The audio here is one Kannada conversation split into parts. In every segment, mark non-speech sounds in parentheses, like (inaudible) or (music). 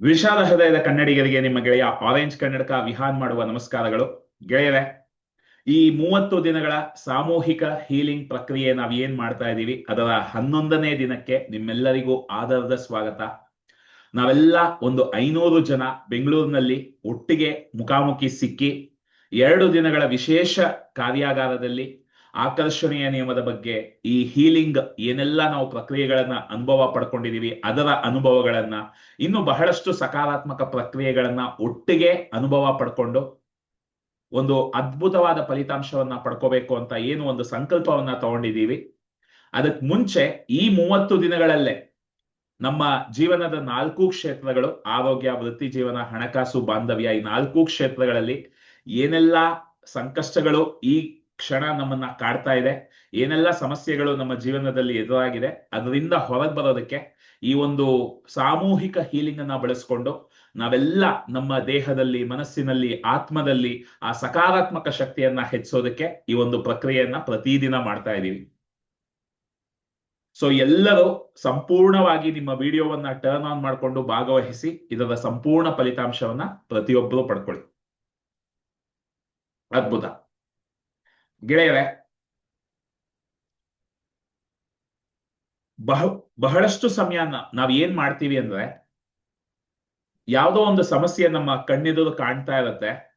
ವಿಶಾಲ ಹೃದಯದ ಕನ್ನಡಿಗರಿಗೆ ನಿಮ್ಮ ಗೆಳೆಯ ಆರೆಂಜ್ ಕನ್ನಡಕ ವಿಹಾನ್ ಮಾಡುವ ನಮಸ್ಕಾರಗಳು. ಗೆಳೆಯರೆ, ಈ ಮೂವತ್ತು ದಿನಗಳ ಸಾಮೂಹಿಕ ಹೀಲಿಂಗ್ ಪ್ರಕ್ರಿಯೆ ನಾವು ಏನ್ ಮಾಡ್ತಾ ಇದ್ದೀವಿ? ಅದರ ಹನ್ನೊಂದನೇ ದಿನಕ್ಕೆ ನಿಮ್ಮೆಲ್ಲರಿಗೂ ಆಧಾರದ ಸ್ವಾಗತ. ನಾವೆಲ್ಲ ಒಂದು ಐನೂರು ಜನ ಬೆಂಗಳೂರಿನಲ್ಲಿ ಒಟ್ಟಿಗೆ ಮುಖಾಮುಖಿ ಸಿಕ್ಕಿ ಎರಡು ದಿನಗಳ ವಿಶೇಷ ಕಾರ್ಯಾಗಾರದಲ್ಲಿ ಆಕರ್ಷಣೆಯ ನಿಯಮದ ಬಗ್ಗೆ ಈ ಹೀಲಿಂಗ್ ಏನೆಲ್ಲ ನಾವು ಪ್ರಕ್ರಿಯೆಗಳನ್ನ ಅನುಭವ ಪಡ್ಕೊಂಡಿದೀವಿ, ಅದರ ಅನುಭವಗಳನ್ನ, ಇನ್ನು ಬಹಳಷ್ಟು ಸಕಾರಾತ್ಮಕ ಪ್ರಕ್ರಿಯೆಗಳನ್ನ ಒಟ್ಟಿಗೆ ಅನುಭವ ಪಡ್ಕೊಂಡು ಒಂದು ಅದ್ಭುತವಾದ ಫಲಿತಾಂಶವನ್ನ ಪಡ್ಕೋಬೇಕು ಅಂತ ಏನು ಒಂದು ಸಂಕಲ್ಪವನ್ನ ತಗೊಂಡಿದೀವಿ. ಅದಕ್ಕೆ ಮುಂಚೆ ಈ ಮೂವತ್ತು ದಿನಗಳಲ್ಲೇ ನಮ್ಮ ಜೀವನದ ನಾಲ್ಕು ಕ್ಷೇತ್ರಗಳು, ಆರೋಗ್ಯ, ವೃತ್ತಿ ಜೀವನ, ಹಣಕಾಸು, ಬಾಂಧವ್ಯ, ಈ ನಾಲ್ಕು ಕ್ಷೇತ್ರಗಳಲ್ಲಿ ಏನೆಲ್ಲ ಸಂಕಷ್ಟಗಳು ಈ ಕ್ಷಣ ನಮ್ಮನ್ನ ಕಾಡ್ತಾ ಇದೆ. ಏನೆಲ್ಲ ಸಮಸ್ಯೆಗಳು ನಮ್ಮ ಜೀವನದಲ್ಲಿ ಎದುರಾಗಿದೆ, ಅದರಿಂದ ಹೊರಗೆ ಬರೋದಕ್ಕೆ ಈ ಒಂದು ಸಾಮೂಹಿಕ ಹೀಲಿಂಗ್ ಅನ್ನ ಬಳಸ್ಕೊಂಡು ನಾವೆಲ್ಲ ನಮ್ಮ ದೇಹದಲ್ಲಿ, ಮನಸ್ಸಿನಲ್ಲಿ, ಆತ್ಮದಲ್ಲಿ ಆ ಸಕಾರಾತ್ಮಕ ಶಕ್ತಿಯನ್ನ ಹೆಚ್ಚೋದಕ್ಕೆ ಈ ಒಂದು ಪ್ರಕ್ರಿಯೆಯನ್ನ ಪ್ರತಿದಿನ ಮಾಡ್ತಾ ಇದ್ದೀವಿ ಸೊ ಎಲ್ಲರೂ ಸಂಪೂರ್ಣವಾಗಿ ನಿಮ್ಮ ವಿಡಿಯೋವನ್ನ ಟರ್ನ್ ಆನ್ ಮಾಡಿಕೊಂಡು ಭಾಗವಹಿಸಿ, ಇದರ ಸಂಪೂರ್ಣ ಫಲಿತಾಂಶವನ್ನ ಪ್ರತಿಯೊಬ್ಬರು ಪಡ್ಕೊಳ್ಳಿ. ಅದ್ಭುತ. ಗೆಳೆಯರೆ, ಬಹ, ಬಹಳಷ್ಟು ಸಮಯ ನಾವ್ ಏನ್ ಮಾಡ್ತೀವಿ ಅಂದ್ರೆ, ಯಾವುದೋ ಒಂದು ಸಮಸ್ಯೆ ನಮ್ಮ ಕಣ್ಣೆದುರು ಕಾಣ್ತಾ ಇರತ್ತೆ.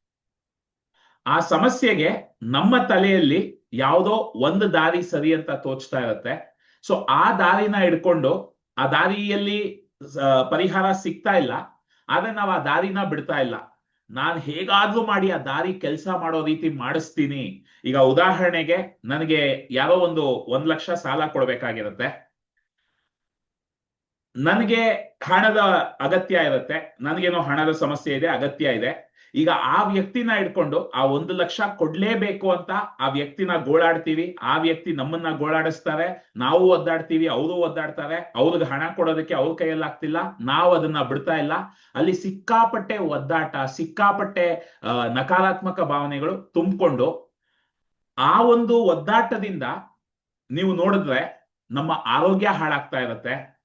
ಆ ಸಮಸ್ಯೆಗೆ ನಮ್ಮ ತಲೆಯಲ್ಲಿ ಯಾವುದೋ ಒಂದು ದಾರಿ ಸರಿ ಅಂತ ತೋಚ್ತಾ ಇರತ್ತೆ. ಸೊ ಆ ದಾರಿನ ಹಿಡ್ಕೊಂಡು, ಆ ದಾರಿಯಲ್ಲಿ ಪರಿಹಾರ ಸಿಗ್ತಾ ಇಲ್ಲ. ಆದ್ರೆ ನಾವು ಆ ದಾರಿನ ಬಿಡ್ತಾ ಇಲ್ಲ. ನಾನ್ ಹೇಗಾದ್ರೂ ಮಾಡಿ ಆ ದಾರಿ ಕೆಲಸ ಮಾಡೋ ರೀತಿ ಮಾಡಿಸ್ತೀನಿ. ಈಗ ಉದಾಹರಣೆಗೆ ನನಗೆ ಯಾರೋ ಒಂದು ಒಂದ್ ಲಕ್ಷ ಸಾಲ ಕೊಡ್ಬೇಕಾಗಿರುತ್ತೆ. ನನಗೆ ಹಣದ ಅಗತ್ಯ ಇರುತ್ತೆ. ನನಗೇನೋ ಹಣದ ಸಮಸ್ಯೆ ಇದೆ, ಅಗತ್ಯ ಇದೆ. ಈಗ ಆ ವ್ಯಕ್ತಿನ ಇಟ್ಕೊಂಡು ಆ ಒಂದು ಲಕ್ಷ ಕೊಡ್ಲೇಬೇಕು ಅಂತ ಆ ವ್ಯಕ್ತಿನ ಗೋಳಾಡ್ತೀವಿ, ಆ ವ್ಯಕ್ತಿ ನಮ್ಮನ್ನ ಗೋಳಾಡಿಸ್ತಾರೆ, ನಾವು ಒದ್ದಾಡ್ತೀವಿ, ಅವರು ಒದ್ದಾಡ್ತಾರೆ, ಅವ್ರಿಗೆ ಹಣ ಕೊಡೋದಕ್ಕೆ ಅವ್ರ ಕೈಯಲ್ಲಿ ಆಗ್ತಿಲ್ಲ, ನಾವು ಅದನ್ನ ಬಿಡ್ತಾ ಇಲ್ಲ. ಅಲ್ಲಿ ಸಿಕ್ಕಾಪಟ್ಟೆ ಒದ್ದಾಟ, ಸಿಕ್ಕಾಪಟ್ಟೆ ನಕಾರಾತ್ಮಕ ಭಾವನೆಗಳು ತುಂಬಿಕೊಂಡು ಆ ಒಂದು ಒದ್ದಾಟದಿಂದ ನೀವು ನೋಡಿದ್ರೆ ನಮ್ಮ ಆರೋಗ್ಯ ಹಾಳಾಗ್ತಾ ಇರತ್ತೆ.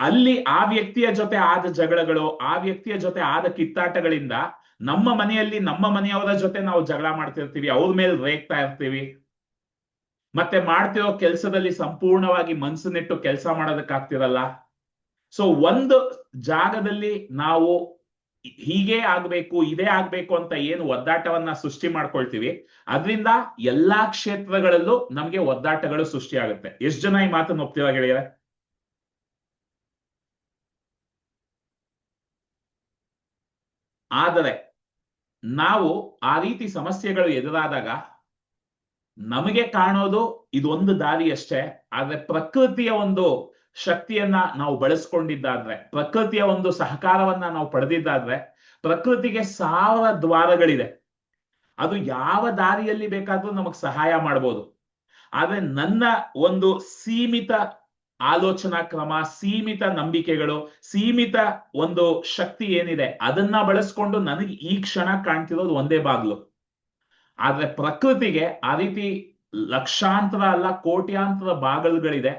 ಅಲ್ಲಿ ಆ ವ್ಯಕ್ತಿಯ ಜೊತೆ ಆದ ಜಗಳಗಳು, ಆ ವ್ಯಕ್ತಿಯ ಜೊತೆ ಆದ ಕಿತ್ತಾಟಗಳಿಂದ ನಮ್ಮ ಮನೆಯಲ್ಲಿ ನಮ್ಮ ಮನೆಯವರ ಜೊತೆ ನಾವು ಜಗಳ ಮಾಡ್ತಿರ್ತೀವಿ, ಅವ್ರ ಮೇಲೆ ರೇಗ್ತಾ ಇರ್ತೀವಿ. ಮತ್ತೆ ಮಾಡ್ತಿರೋ ಕೆಲಸದಲ್ಲಿ ಸಂಪೂರ್ಣವಾಗಿ ಮನ್ಸನ್ನಿಟ್ಟು ಕೆಲಸ ಮಾಡೋದಕ್ಕಾಗ್ತಿರಲ್ಲ. ಸೊ ಒಂದು ಜಾಗದಲ್ಲಿ ನಾವು ಹೀಗೆ ಆಗ್ಬೇಕು, ಇದೇ ಆಗ್ಬೇಕು ಅಂತ ಏನು ಒದ್ದಾಟವನ್ನ ಸೃಷ್ಟಿ ಮಾಡ್ಕೊಳ್ತೀವಿ. ಅದರಿಂದ ಎಲ್ಲಾ ಕ್ಷೇತ್ರಗಳಲ್ಲೂ ನಮ್ಗೆ ಒದ್ದಾಟಗಳು ಸೃಷ್ಟಿ ಆಗುತ್ತೆ ಎಷ್ಟು ಜನ ಈ ಮಾತನ್ನು ಒಪ್ತೀವ ಗೆಳೆಯರೆ? ಆದರೆ ನಾವು ಆ ರೀತಿ ಸಮಸ್ಯೆಗಳು ಎದುರಾದಾಗ ನಮಗೆ ಕಾಣೋದು ಇದೊಂದು ದಾರಿ ಅಷ್ಟೇ, ಆದ್ರೆ ಪ್ರಕೃತಿಯ ಒಂದು ಶಕ್ತಿಯನ್ನ ನಾವು ಬಳಸ್ಕೊಂಡಿದ್ದಾದ್ರೆ, ಪ್ರಕೃತಿಯ ಒಂದು ಸಹಕಾರವನ್ನ ನಾವು ಪಡೆದಿದ್ದಾದ್ರೆ ಪ್ರಕೃತಿಗೆ ಸಾವಿರ ದ್ವಾರಗಳಿದೆ. ಅದು ಯಾವ ದಾರಿಯಲ್ಲಿ ಬೇಕಾದ್ರೂ ನಮಗ್ ಸಹಾಯ ಮಾಡ್ಬೋದು. ಆದ್ರೆ ನನ್ನ ಒಂದು ಸೀಮಿತ ಆಲೋಚನಾ ಕ್ರಮ, ಸೀಮಿತ ನಂಬಿಕೆಗಳು, ಸೀಮಿತ ಒಂದು ಶಕ್ತಿ ಏನಿದೆ, ಅದನ್ನ ಬಳಸ್ಕೊಂಡು ನನಗೆ ಈ ಕ್ಷಣ ಕಾಣ್ತಿರೋದು ಒಂದೇ ಬಾಗ್ಲು. ಆದ್ರೆ ಪ್ರಕೃತಿಗೆ ಆ ರೀತಿ ಲಕ್ಷಾಂತರ ಅಲ್ಲ, ಕೋಟ್ಯಾಂತರ ಬಾಗಿಲುಗಳಿದೆ.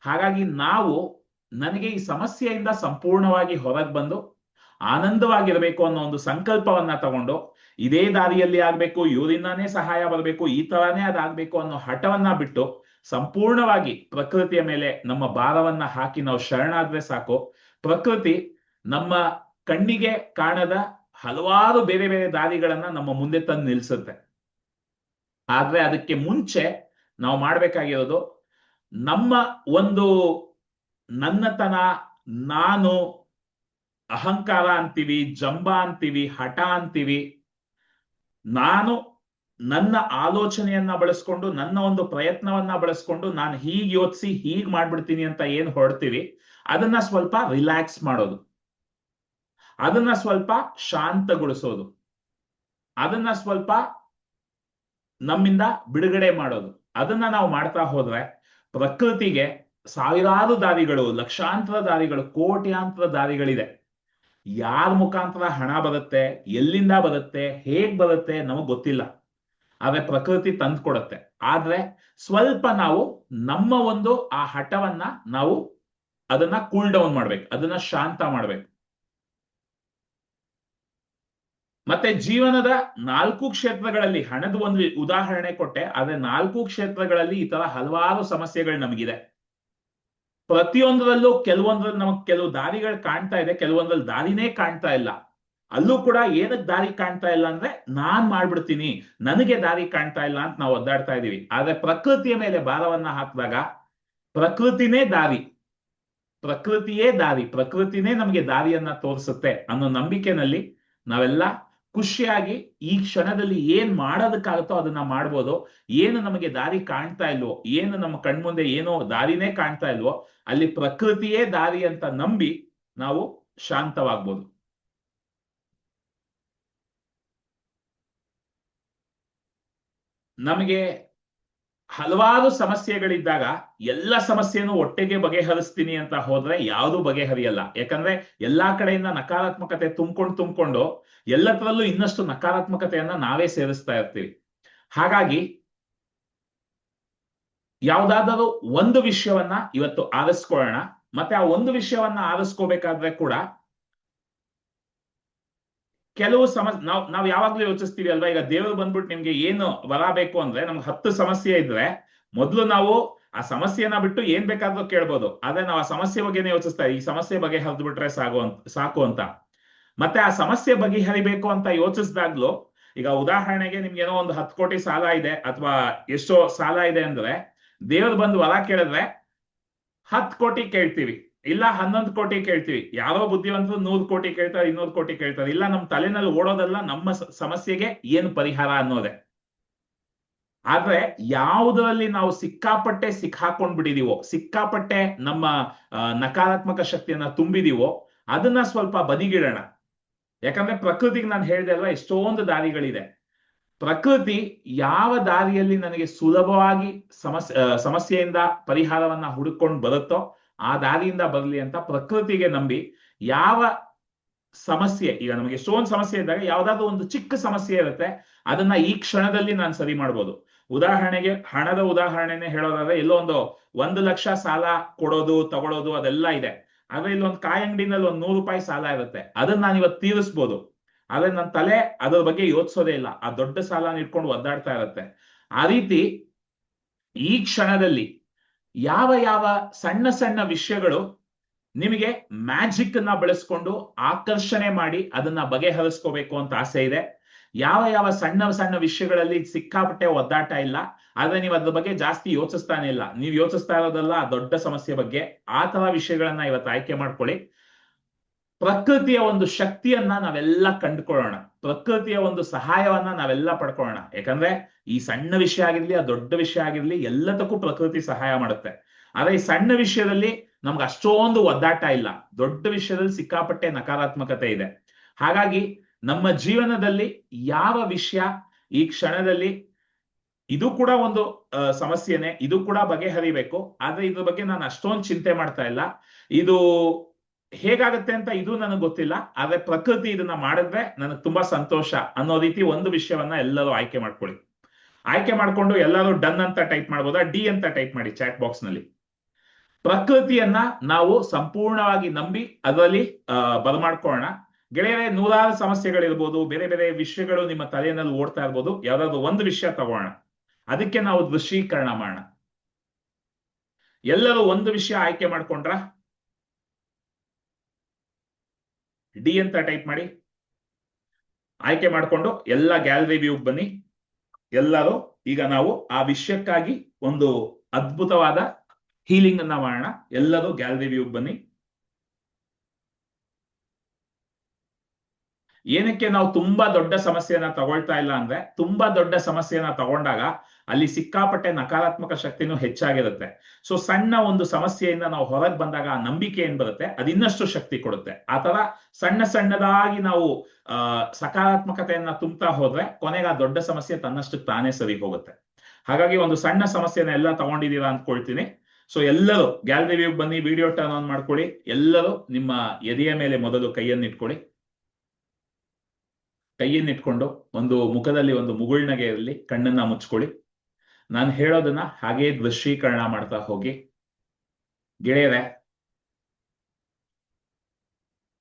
ಹಾಗಾಗಿ ನಾವು ನನಗೆ ಈ ಸಮಸ್ಯೆಯಿಂದ ಸಂಪೂರ್ಣವಾಗಿ ಹೊರಗೆ ಬಂದು ಆನಂದವಾಗಿರ್ಬೇಕು ಅನ್ನೋ ಒಂದು ಸಂಕಲ್ಪವನ್ನ ತಗೊಂಡು ಇದೇ ದಾರಿಯಲ್ಲಿ ಆಗ್ಬೇಕು, ಇವರಿಂದಾನೇ ಸಹಾಯ ಬರಬೇಕು, ಈ ತರಾನೇ ಅದಾಗ್ಬೇಕು ಅನ್ನೋ ಹಠವನ್ನ ಬಿಟ್ಟು ಸಂಪೂರ್ಣವಾಗಿ ಪ್ರಕೃತಿಯ ಮೇಲೆ ನಮ್ಮ ಭಾರವನ್ನ ಹಾಕಿ ನಾವು ಶರಣಾದ್ರೆ ಸಾಕು. ಪ್ರಕೃತಿ ನಮ್ಮ ಕಣ್ಣಿಗೆ ಕಾಣದ ಹಲವಾರು ಬೇರೆ ಬೇರೆ ದಾರಿಗಳನ್ನ ನಮ್ಮ ಮುಂದೆ ತಂದು ನಿಲ್ಸುತ್ತೆ. ಆದ್ರೆ ಅದಕ್ಕೆ ಮುಂಚೆ ನಾವು ಮಾಡ್ಬೇಕಾಗಿರೋದು ನಮ್ಮ ಒಂದು ನನ್ನತನ, ನಾನು, ಅಹಂಕಾರ ಅಂತೀವಿ, ಜಂಬ ಅಂತೀವಿ, ಹಠ ಅಂತೀವಿ, ನಾನು ನನ್ನ ಆಲೋಚನೆಯನ್ನ ಬಳಸ್ಕೊಂಡು, ನನ್ನ ಒಂದು ಪ್ರಯತ್ನವನ್ನ ಬಳಸ್ಕೊಂಡು ನಾನು ಹೀಗ್ ಯೋಚಿಸಿ, ಹೀಗ್ ಮಾಡ್ಬಿಡ್ತೀನಿ ಅಂತ ಏನ್ ಹೊರಡ್ತೀವಿ? ಅದನ್ನ ಸ್ವಲ್ಪ ರಿಲ್ಯಾಕ್ಸ್ ಮಾಡೋದು. ಅದನ್ನ ಸ್ವಲ್ಪ ಶಾಂತಗೊಳಿಸೋದು. ಅದನ್ನ ಸ್ವಲ್ಪ ನಮ್ಮಿಂದ ಬಿಡುಗಡೆ ಮಾಡೋದು. ಅದನ್ನ ನಾವು ಮಾಡ್ತಾ ಹೋದ್ರೆ ಪ್ರಕೃತಿಗೆ ಸಾವಿರಾರು ದಾರಿಗಳು, ಲಕ್ಷಾಂತರ ದಾರಿಗಳು, ಕೋಟ್ಯಾಂತರ ದಾರಿಗಳಿದೆ. ಯಾರ ಮುಖಾಂತರ ಹಣ ಬರುತ್ತೆ, ಎಲ್ಲಿಂದ ಬರುತ್ತೆ, ಹೇಗ್ ಬರುತ್ತೆ ನಮಗ್ ಗೊತ್ತಿಲ್ಲ. ಆದ್ರೆ ಪ್ರಕೃತಿ ತಂದು ಕೊಡುತ್ತೆ. ಆದ್ರೆ ಸ್ವಲ್ಪ ನಾವು ನಮ್ಮ ಒಂದು ಆ ಹಠವನ್ನ ನಾವು ಅದನ್ನ ಕೂಲ್ ಡೌನ್ ಮಾಡ್ಬೇಕು, ಅದನ್ನ ಶಾಂತ ಮಾಡ್ಬೇಕು. ಮತ್ತೆ ಜೀವನದ ನಾಲ್ಕು ಕ್ಷೇತ್ರಗಳಲ್ಲಿ ಹಣದ ಒಂದು ಉದಾಹರಣೆ ಕೊಟ್ಟೆ, ಆದ್ರೆ ನಾಲ್ಕು ಕ್ಷೇತ್ರಗಳಲ್ಲಿ ಈ ತರ ಹಲವಾರು ಸಮಸ್ಯೆಗಳು ನಮಗಿದೆ. ಪ್ರತಿಯೊಂದರಲ್ಲೂ ಕೆಲವೊಂದ್ರಲ್ಲಿ ನಮಗ್ ಕೆಲವು ದಾರಿಗಳು ಕಾಣ್ತಾ ಇದೆ, ಕೆಲವೊಂದ್ರಲ್ಲಿ ದಾರಿನೇ ಕಾಣ್ತಾ ಇಲ್ಲ. ಅಲ್ಲೂ ಕೂಡ ಏನಕ್ ದಾರಿ ಕಾಣ್ತಾ ಇಲ್ಲ ಅಂದ್ರೆ ನಾನ್ ಮಾಡ್ಬಿಡ್ತೀನಿ, ನನಗೆ ದಾರಿ ಕಾಣ್ತಾ ಇಲ್ಲ ಅಂತ ನಾವು ಒದ್ದಾಡ್ತಾ ಇದೀವಿ. ಆದ್ರೆ ಪ್ರಕೃತಿಯ ಮೇಲೆ ಭಾರವನ್ನ ಹಾಕಿದಾಗ ಪ್ರಕೃತಿನೇ ದಾರಿ, ಪ್ರಕೃತಿಯೇ ದಾರಿ, ಪ್ರಕೃತಿನೇ ನಮಗೆ ದಾರಿಯನ್ನ ತೋರಿಸುತ್ತೆ ಅನ್ನೋ ನಂಬಿಕೆನಲ್ಲಿ ನಾವೆಲ್ಲ ಖುಷಿಯಾಗಿ ಈ ಕ್ಷಣದಲ್ಲಿ ಏನ್ ಮಾಡೋದಕ್ಕಾಗುತ್ತೋ ಅದನ್ನ ಮಾಡ್ಬೋದು. ಏನು ನಮಗೆ ದಾರಿ ಕಾಣ್ತಾ ಇಲ್ವೋ, ಏನು ನಮ್ಮ ಕಣ್ಮುಂದೆ ಏನೋ ದಾರಿನೇ ಕಾಣ್ತಾ ಇಲ್ವೋ, ಅಲ್ಲಿ ಪ್ರಕೃತಿಯೇ ದಾರಿ ಅಂತ ನಂಬಿ ನಾವು ಶಾಂತವಾಗ್ಬೋದು. ನಮಗೆ ಹಲವಾರು ಸಮಸ್ಯೆಗಳಿದ್ದಾಗ ಎಲ್ಲ ಸಮಸ್ಯೆನೂ ಒಟ್ಟಿಗೆ ಬಗೆಹರಿಸ್ತೀನಿ ಅಂತ ಹೋದ್ರೆ ಯಾವುದು ಬಗೆಹರಿಯಲ್ಲ. ಯಾಕಂದ್ರೆ ಎಲ್ಲಾ ಕಡೆಯಿಂದ ನಕಾರಾತ್ಮಕತೆ ತುಂಬಿಕೊಂಡು ತುಂಬಿಕೊಂಡು ಎಲ್ಲತ್ರಲ್ಲೂ ಇನ್ನಷ್ಟು ನಕಾರಾತ್ಮಕತೆಯನ್ನ ನಾವೇ ಸೇರಿಸ್ತಾ ಇರ್ತೀವಿ. ಹಾಗಾಗಿ ಯಾವುದಾದರೂ ಒಂದು ವಿಷಯವನ್ನ ಇವತ್ತು ಆರಿಸ್ಕೊಳ್ಳೋಣ. ಮತ್ತೆ ಆ ಒಂದು ವಿಷಯವನ್ನ ಆರಿಸ್ಕೋಬೇಕಾದ್ರೆ ಕೂಡ ಕೆಲವು ಸಮಸ್ಯೆ ನಾವ್ ನಾವ್ ಯಾವಾಗ್ಲೂ ಯೋಚಿಸ್ತೀವಿ ಅಲ್ವಾ? ಈಗ ದೇವರು ಬಂದ್ಬಿಟ್ಟು ನಿಮ್ಗೆ ಏನು ಬಲ ಬೇಕು ಅಂದ್ರೆ ನಮ್ಗೆ ಹತ್ತು ಸಮಸ್ಯೆ ಇದ್ರೆ ಮೊದ್ಲು ನಾವು ಆ ಸಮಸ್ಯೆನ ಬಿಟ್ಟು ಏನ್ ಬೇಕಾದ್ರೂ ಕೇಳ್ಬೋದು. ಆದ್ರೆ ನಾವು ಆ ಸಮಸ್ಯೆ ಬಗ್ಗೆನೇ ಯೋಚಿಸ್ತಾ ಈ ಸಮಸ್ಯೆ ಬಗ್ಗೆ ಹರಿದು ಬಿಟ್ರೆ ಸಾಕು ಅಂತ ಸಾಕು ಅಂತ. ಮತ್ತೆ ಆ ಸಮಸ್ಯೆ ಬಗೆಹರಿಬೇಕು ಅಂತ ಯೋಚಿಸಿದಾಗ್ಲೂ ಈಗ ಉದಾಹರಣೆಗೆ ನಿಮ್ಗೆ ಏನೋ ಒಂದು ಹತ್ತು ಕೋಟಿ ಸಾಲ ಇದೆ ಅಥವಾ ಎಷ್ಟೋ ಸಾಲ ಇದೆ ಅಂದ್ರೆ ದೇವ್ರು ಬಂದು ವರ ಕೇಳಿದ್ರೆ ಹತ್ತು ಕೋಟಿ ಕೇಳ್ತೀವಿ. ಇಲ್ಲ ಹನ್ನೊಂದು ಕೋಟಿ ಕೇಳ್ತೀವಿ. ಯಾರೋ ಬುದ್ಧಿವಂತರು ನೂರು ಕೋಟಿ ಕೇಳ್ತಾರೆ, ಇನ್ನೂರು ಕೋಟಿ ಕೇಳ್ತಾರೆ. ಇಲ್ಲ ನಮ್ಮ ತಲೆನಲ್ಲಿ ಓಡೋದಲ್ಲ, ನಮ್ಮ ಸಮಸ್ಯೆಗೆ ಏನು ಪರಿಹಾರ ಅನ್ನೋದೆ. ಆದ್ರೆ ಯಾವುದರಲ್ಲಿ ನಾವು ಸಿಕ್ಕಾಪಟ್ಟೆ ಸಿಕ್ಕಾಕೊಂಡ್ ಬಿಟ್ಟಿದೀವೋ, ಸಿಕ್ಕಾಪಟ್ಟೆ ನಮ್ಮ ನಕಾರಾತ್ಮಕ ಶಕ್ತಿಯನ್ನ ತುಂಬಿದೀವೋ, ಅದನ್ನ ಸ್ವಲ್ಪ ಬದಿಗಿಡೋಣ. ಯಾಕಂದ್ರೆ ಪ್ರಕೃತಿಗೆ ನಾನು ಹೇಳಿದೆ ಅಲ್ವಾ, ಎಷ್ಟೊಂದು ದಾರಿಗಳಿದೆ. ಪ್ರಕೃತಿ ಯಾವ ದಾರಿಯಲ್ಲಿ ನನಗೆ ಸುಲಭವಾಗಿ ಸಮಸ್ಯೆ ಸಮಸ್ಯೆಯಿಂದ ಪರಿಹಾರವನ್ನ ಹುಡುಕೊಂಡು ಬರುತ್ತೋ ಆ ದಾರಿಯಿಂದ ಬರಲಿ ಅಂತ ಪ್ರಕೃತಿಗೆ ನಂಬಿ ಯಾವ ಸಮಸ್ಯೆ, ಈಗ ನಮಗೆ ಎಷ್ಟೊಂದು ಸಮಸ್ಯೆ ಇದ್ದಾಗ ಯಾವ್ದಾದ್ರು ಒಂದು ಚಿಕ್ಕ ಸಮಸ್ಯೆ ಇರುತ್ತೆ, ಅದನ್ನ ಈ ಕ್ಷಣದಲ್ಲಿ ನಾನು ಸರಿ ಮಾಡ್ಬೋದು. ಉದಾಹರಣೆಗೆ ಹಣದ ಉದಾಹರಣೆನೆ ಹೇಳೋದಾದ್ರೆ ಎಲ್ಲೋ ಒಂದು ಒಂದು ಲಕ್ಷ ಸಾಲ ಕೊಡೋದು, ತಗೊಳೋದು ಅದೆಲ್ಲ ಇದೆ. ಆದ್ರೆ ಇಲ್ಲೊಂದು ಕಾಯಿ ಅಂಗಡಿನಲ್ಲಿ ಒಂದು ನೂರು ರೂಪಾಯಿ ಸಾಲ ಇರುತ್ತೆ. ಅದನ್ನ ನಾನು ಇವತ್ತು ತೀರಿಸ್ಬೋದು. ಆದ್ರೆ ನನ್ನ ತಲೆ ಅದ್ರ ಬಗ್ಗೆ ಯೋಚಿಸೋದೇ ಇಲ್ಲ. ಆ ದೊಡ್ಡ ಸಾಲ ಇಟ್ಕೊಂಡು ಒದ್ದಾಡ್ತಾ ಇರುತ್ತೆ. ಆ ರೀತಿ ಈ ಕ್ಷಣದಲ್ಲಿ ಯಾವ ಯಾವ ಸಣ್ಣ ಸಣ್ಣ ವಿಷಯಗಳು ನಿಮಗೆ ಮ್ಯಾಜಿಕ್ ಅನ್ನ ಬಳಸ್ಕೊಂಡು ಆಕರ್ಷಣೆ ಮಾಡಿ ಅದನ್ನ ಬಗೆಹರಿಸ್ಕೋಬೇಕು ಅಂತ ಆಸೆ ಇದೆ. ಯಾವ ಯಾವ ಸಣ್ಣ ಸಣ್ಣ ವಿಷಯಗಳಲ್ಲಿ ಸಿಕ್ಕಾಪಟ್ಟೆ ಒದ್ದಾಟ ಇಲ್ಲ. ಆದ್ರೆ ನೀವು ಅದ್ರ ಬಗ್ಗೆ ಜಾಸ್ತಿ ಯೋಚಿಸ್ತಾನೆ ಇಲ್ಲ. ನೀವು ಯೋಚಿಸ್ತಾ ಇರೋದಲ್ಲ ದೊಡ್ಡ ಸಮಸ್ಯೆ ಬಗ್ಗೆ ಆ ತರ ವಿಷಯಗಳನ್ನ ಇವತ್ತು ಆಯ್ಕೆ ಮಾಡ್ಕೊಳ್ಳಿ. ಪ್ರಕೃತಿಯ ಒಂದು ಶಕ್ತಿಯನ್ನ ನಾವೆಲ್ಲ ಕಂಡುಕೊಳ್ಳೋಣ. ಪ್ರಕೃತಿಯ ಒಂದು ಸಹಾಯವನ್ನ ನಾವೆಲ್ಲ ಪಡ್ಕೊಳ್ಳೋಣ. ಯಾಕಂದ್ರೆ ಈ ಸಣ್ಣ ವಿಷಯ ಆಗಿರ್ಲಿ, ಆ ದೊಡ್ಡ ವಿಷಯ ಆಗಿರ್ಲಿ, ಎಲ್ಲದಕ್ಕೂ ಪ್ರಕೃತಿ ಸಹಾಯ ಮಾಡುತ್ತೆ. ಆದ್ರೆ ಈ ಸಣ್ಣ ವಿಷಯದಲ್ಲಿ ನಮ್ಗೆ ಅಷ್ಟೊಂದು ಒದ್ದಾಟ ಇಲ್ಲ. ದೊಡ್ಡ ವಿಷಯದಲ್ಲಿ ಸಿಕ್ಕಾಪಟ್ಟೆ ನಕಾರಾತ್ಮಕತೆ ಇದೆ. ಹಾಗಾಗಿ ನಮ್ಮ ಜೀವನದಲ್ಲಿ ಯಾವ ವಿಷಯ ಈ ಕ್ಷಣದಲ್ಲಿ ಇದು ಕೂಡ ಒಂದು ಸಮಸ್ಯೆನೆ, ಇದು ಕೂಡ ಬಗೆಹರಿಬೇಕು. ಆದ್ರೆ ಇದ್ರ ಬಗ್ಗೆ ನಾನು ಅಷ್ಟೊಂದು ಚಿಂತೆ ಮಾಡ್ತಾ ಇಲ್ಲ. ಇದು ಹೇಗಾಗತ್ತೆ ಅಂತ ಇದು ನನಗೆ ಗೊತ್ತಿಲ್ಲ, ಆದ್ರೆ ಪ್ರಕೃತಿ ಇದನ್ನ ಮಾಡಿದ್ರೆ ನನಗೆ ತುಂಬಾ ಸಂತೋಷ ಅನ್ನೋ ರೀತಿ ಒಂದು ವಿಷಯವನ್ನ ಎಲ್ಲರೂ ಆಯ್ಕೆ ಮಾಡ್ಕೊಳ್ಳಿ. ಆಯ್ಕೆ ಮಾಡ್ಕೊಂಡು ಎಲ್ಲರೂ ಡನ್ ಅಂತ ಟೈಪ್ ಮಾಡ್ಬೋದಾ, ಡಿ ಅಂತ ಟೈಪ್ ಮಾಡಿ ಚಾಟ್ ಬಾಕ್ಸ್ನಲ್ಲಿ. ಪ್ರಕೃತಿಯನ್ನ ನಾವು ಸಂಪೂರ್ಣವಾಗಿ ನಂಬಿ ಅದರಲ್ಲಿ ಬದಮಾಡ್ಕೊಳ್ಳೋಣ. ಗೆಳೆಯರೆ, ನೂರಾರು ಸಮಸ್ಯೆಗಳಿರ್ಬೋದು, ಬೇರೆ ಬೇರೆ ವಿಷಯಗಳು ನಿಮ್ಮ ತಲೆಯಲ್ಲಿ ಓಡ್ತಾ ಇರ್ಬೋದು, ಯಾವ್ದಾದ್ರು ಒಂದು ವಿಷಯ ತಗೋಣ ಅದಕ್ಕೆ ನಾವು ದೃಶ್ಯೀಕರಣ ಮಾಡೋಣ. ಎಲ್ಲರೂ ಒಂದು ವಿಷಯ ಆಯ್ಕೆ ಮಾಡ್ಕೊಂಡ್ರ ಡಿ ಅಂತ ಟೈಪ್ ಮಾಡಿ ಆಯ್ಕೆ ಮಾಡಿಕೊಂಡು ಎಲ್ಲ ಗ್ಯಾಲರಿ ವ್ಯೂ ಬನ್ನಿ. ಎಲ್ಲರೂ ಈಗ ನಾವು ಆ ವಿಷಯಕ್ಕಾಗಿ ಒಂದು ಅದ್ಭುತವಾದ ಹೀಲಿಂಗ್ ಅನ್ನ ಮಾಡೋಣ. ಎಲ್ಲರೂ ಗ್ಯಾಲರಿ ವ್ಯೂ ಬನ್ನಿ. ಏನಕ್ಕೆ ನಾವು ತುಂಬಾ ದೊಡ್ಡ ಸಮಸ್ಯೆಯನ್ನ ತಗೊಳ್ತಾ ಇಲ್ಲ ಅಂದ್ರೆ ತುಂಬಾ ದೊಡ್ಡ ಸಮಸ್ಯೆಯನ್ನ ತಗೊಂಡಾಗ ಅಲ್ಲಿ ಸಿಕ್ಕಾಪಟ್ಟೆ ನಕಾರಾತ್ಮಕ ಶಕ್ತಿನೂ ಹೆಚ್ಚಾಗಿರುತ್ತೆ. ಸೊ ಸಣ್ಣ ಒಂದು ಸಮಸ್ಯೆಯಿಂದ ನಾವು ಹೊರಗೆ ಬಂದಾಗ ಆ ನಂಬಿಕೆ ಏನ್ ಬರುತ್ತೆ? ಅದು ಇನ್ನಷ್ಟು ಶಕ್ತಿ ಕೊಡುತ್ತೆ. ಆ ತರ ಸಣ್ಣ ಸಣ್ಣದಾಗಿ ನಾವು ಸಕಾರಾತ್ಮಕತೆಯನ್ನ ತುಂಬ್ತಾ ಹೋದ್ರೆ ಕೊನೆಗೆ ಆ ದೊಡ್ಡ ಸಮಸ್ಯೆ ತನ್ನಷ್ಟು ತಾನೇ ಸರಿ ಹೋಗುತ್ತೆ. ಹಾಗಾಗಿ ಒಂದು ಸಣ್ಣ ಸಮಸ್ಯೆನ ಎಲ್ಲ ತಗೊಂಡಿದೀರಾ ಅಂದ್ಕೊಳ್ತೀನಿ. ಸೊ ಎಲ್ಲರೂ ಗ್ಯಾಲರಿ ವ್ಯೂ ಬನ್ನಿ ವಿಡಿಯೋ ಟರ್ನ್ ಆನ್ ಮಾಡ್ಕೊಳ್ಳಿ. ಎಲ್ಲರೂ ನಿಮ್ಮ ಎದೆಯ ಮೇಲೆ ಮೊದಲು ಕೈಯನ್ನು ಇಟ್ಕೊಳ್ಳಿ ಕೈಯನ್ನು ಇಟ್ಕೊಂಡು ಒಂದು ಮುಖದಲ್ಲಿ ಒಂದು ಮುಗುಳ್ನಗೆ ಇರಲಿ ಕಣ್ಣನ್ನ ಮುಚ್ಕೊಳ್ಳಿ. ನಾನು ಹೇಳೋದನ್ನ ಹಾಗೆ ದೃಶ್ಯೀಕರಣ ಮಾಡ್ತಾ ಹೋಗಿ. ಗೆಳೆಯರೆ,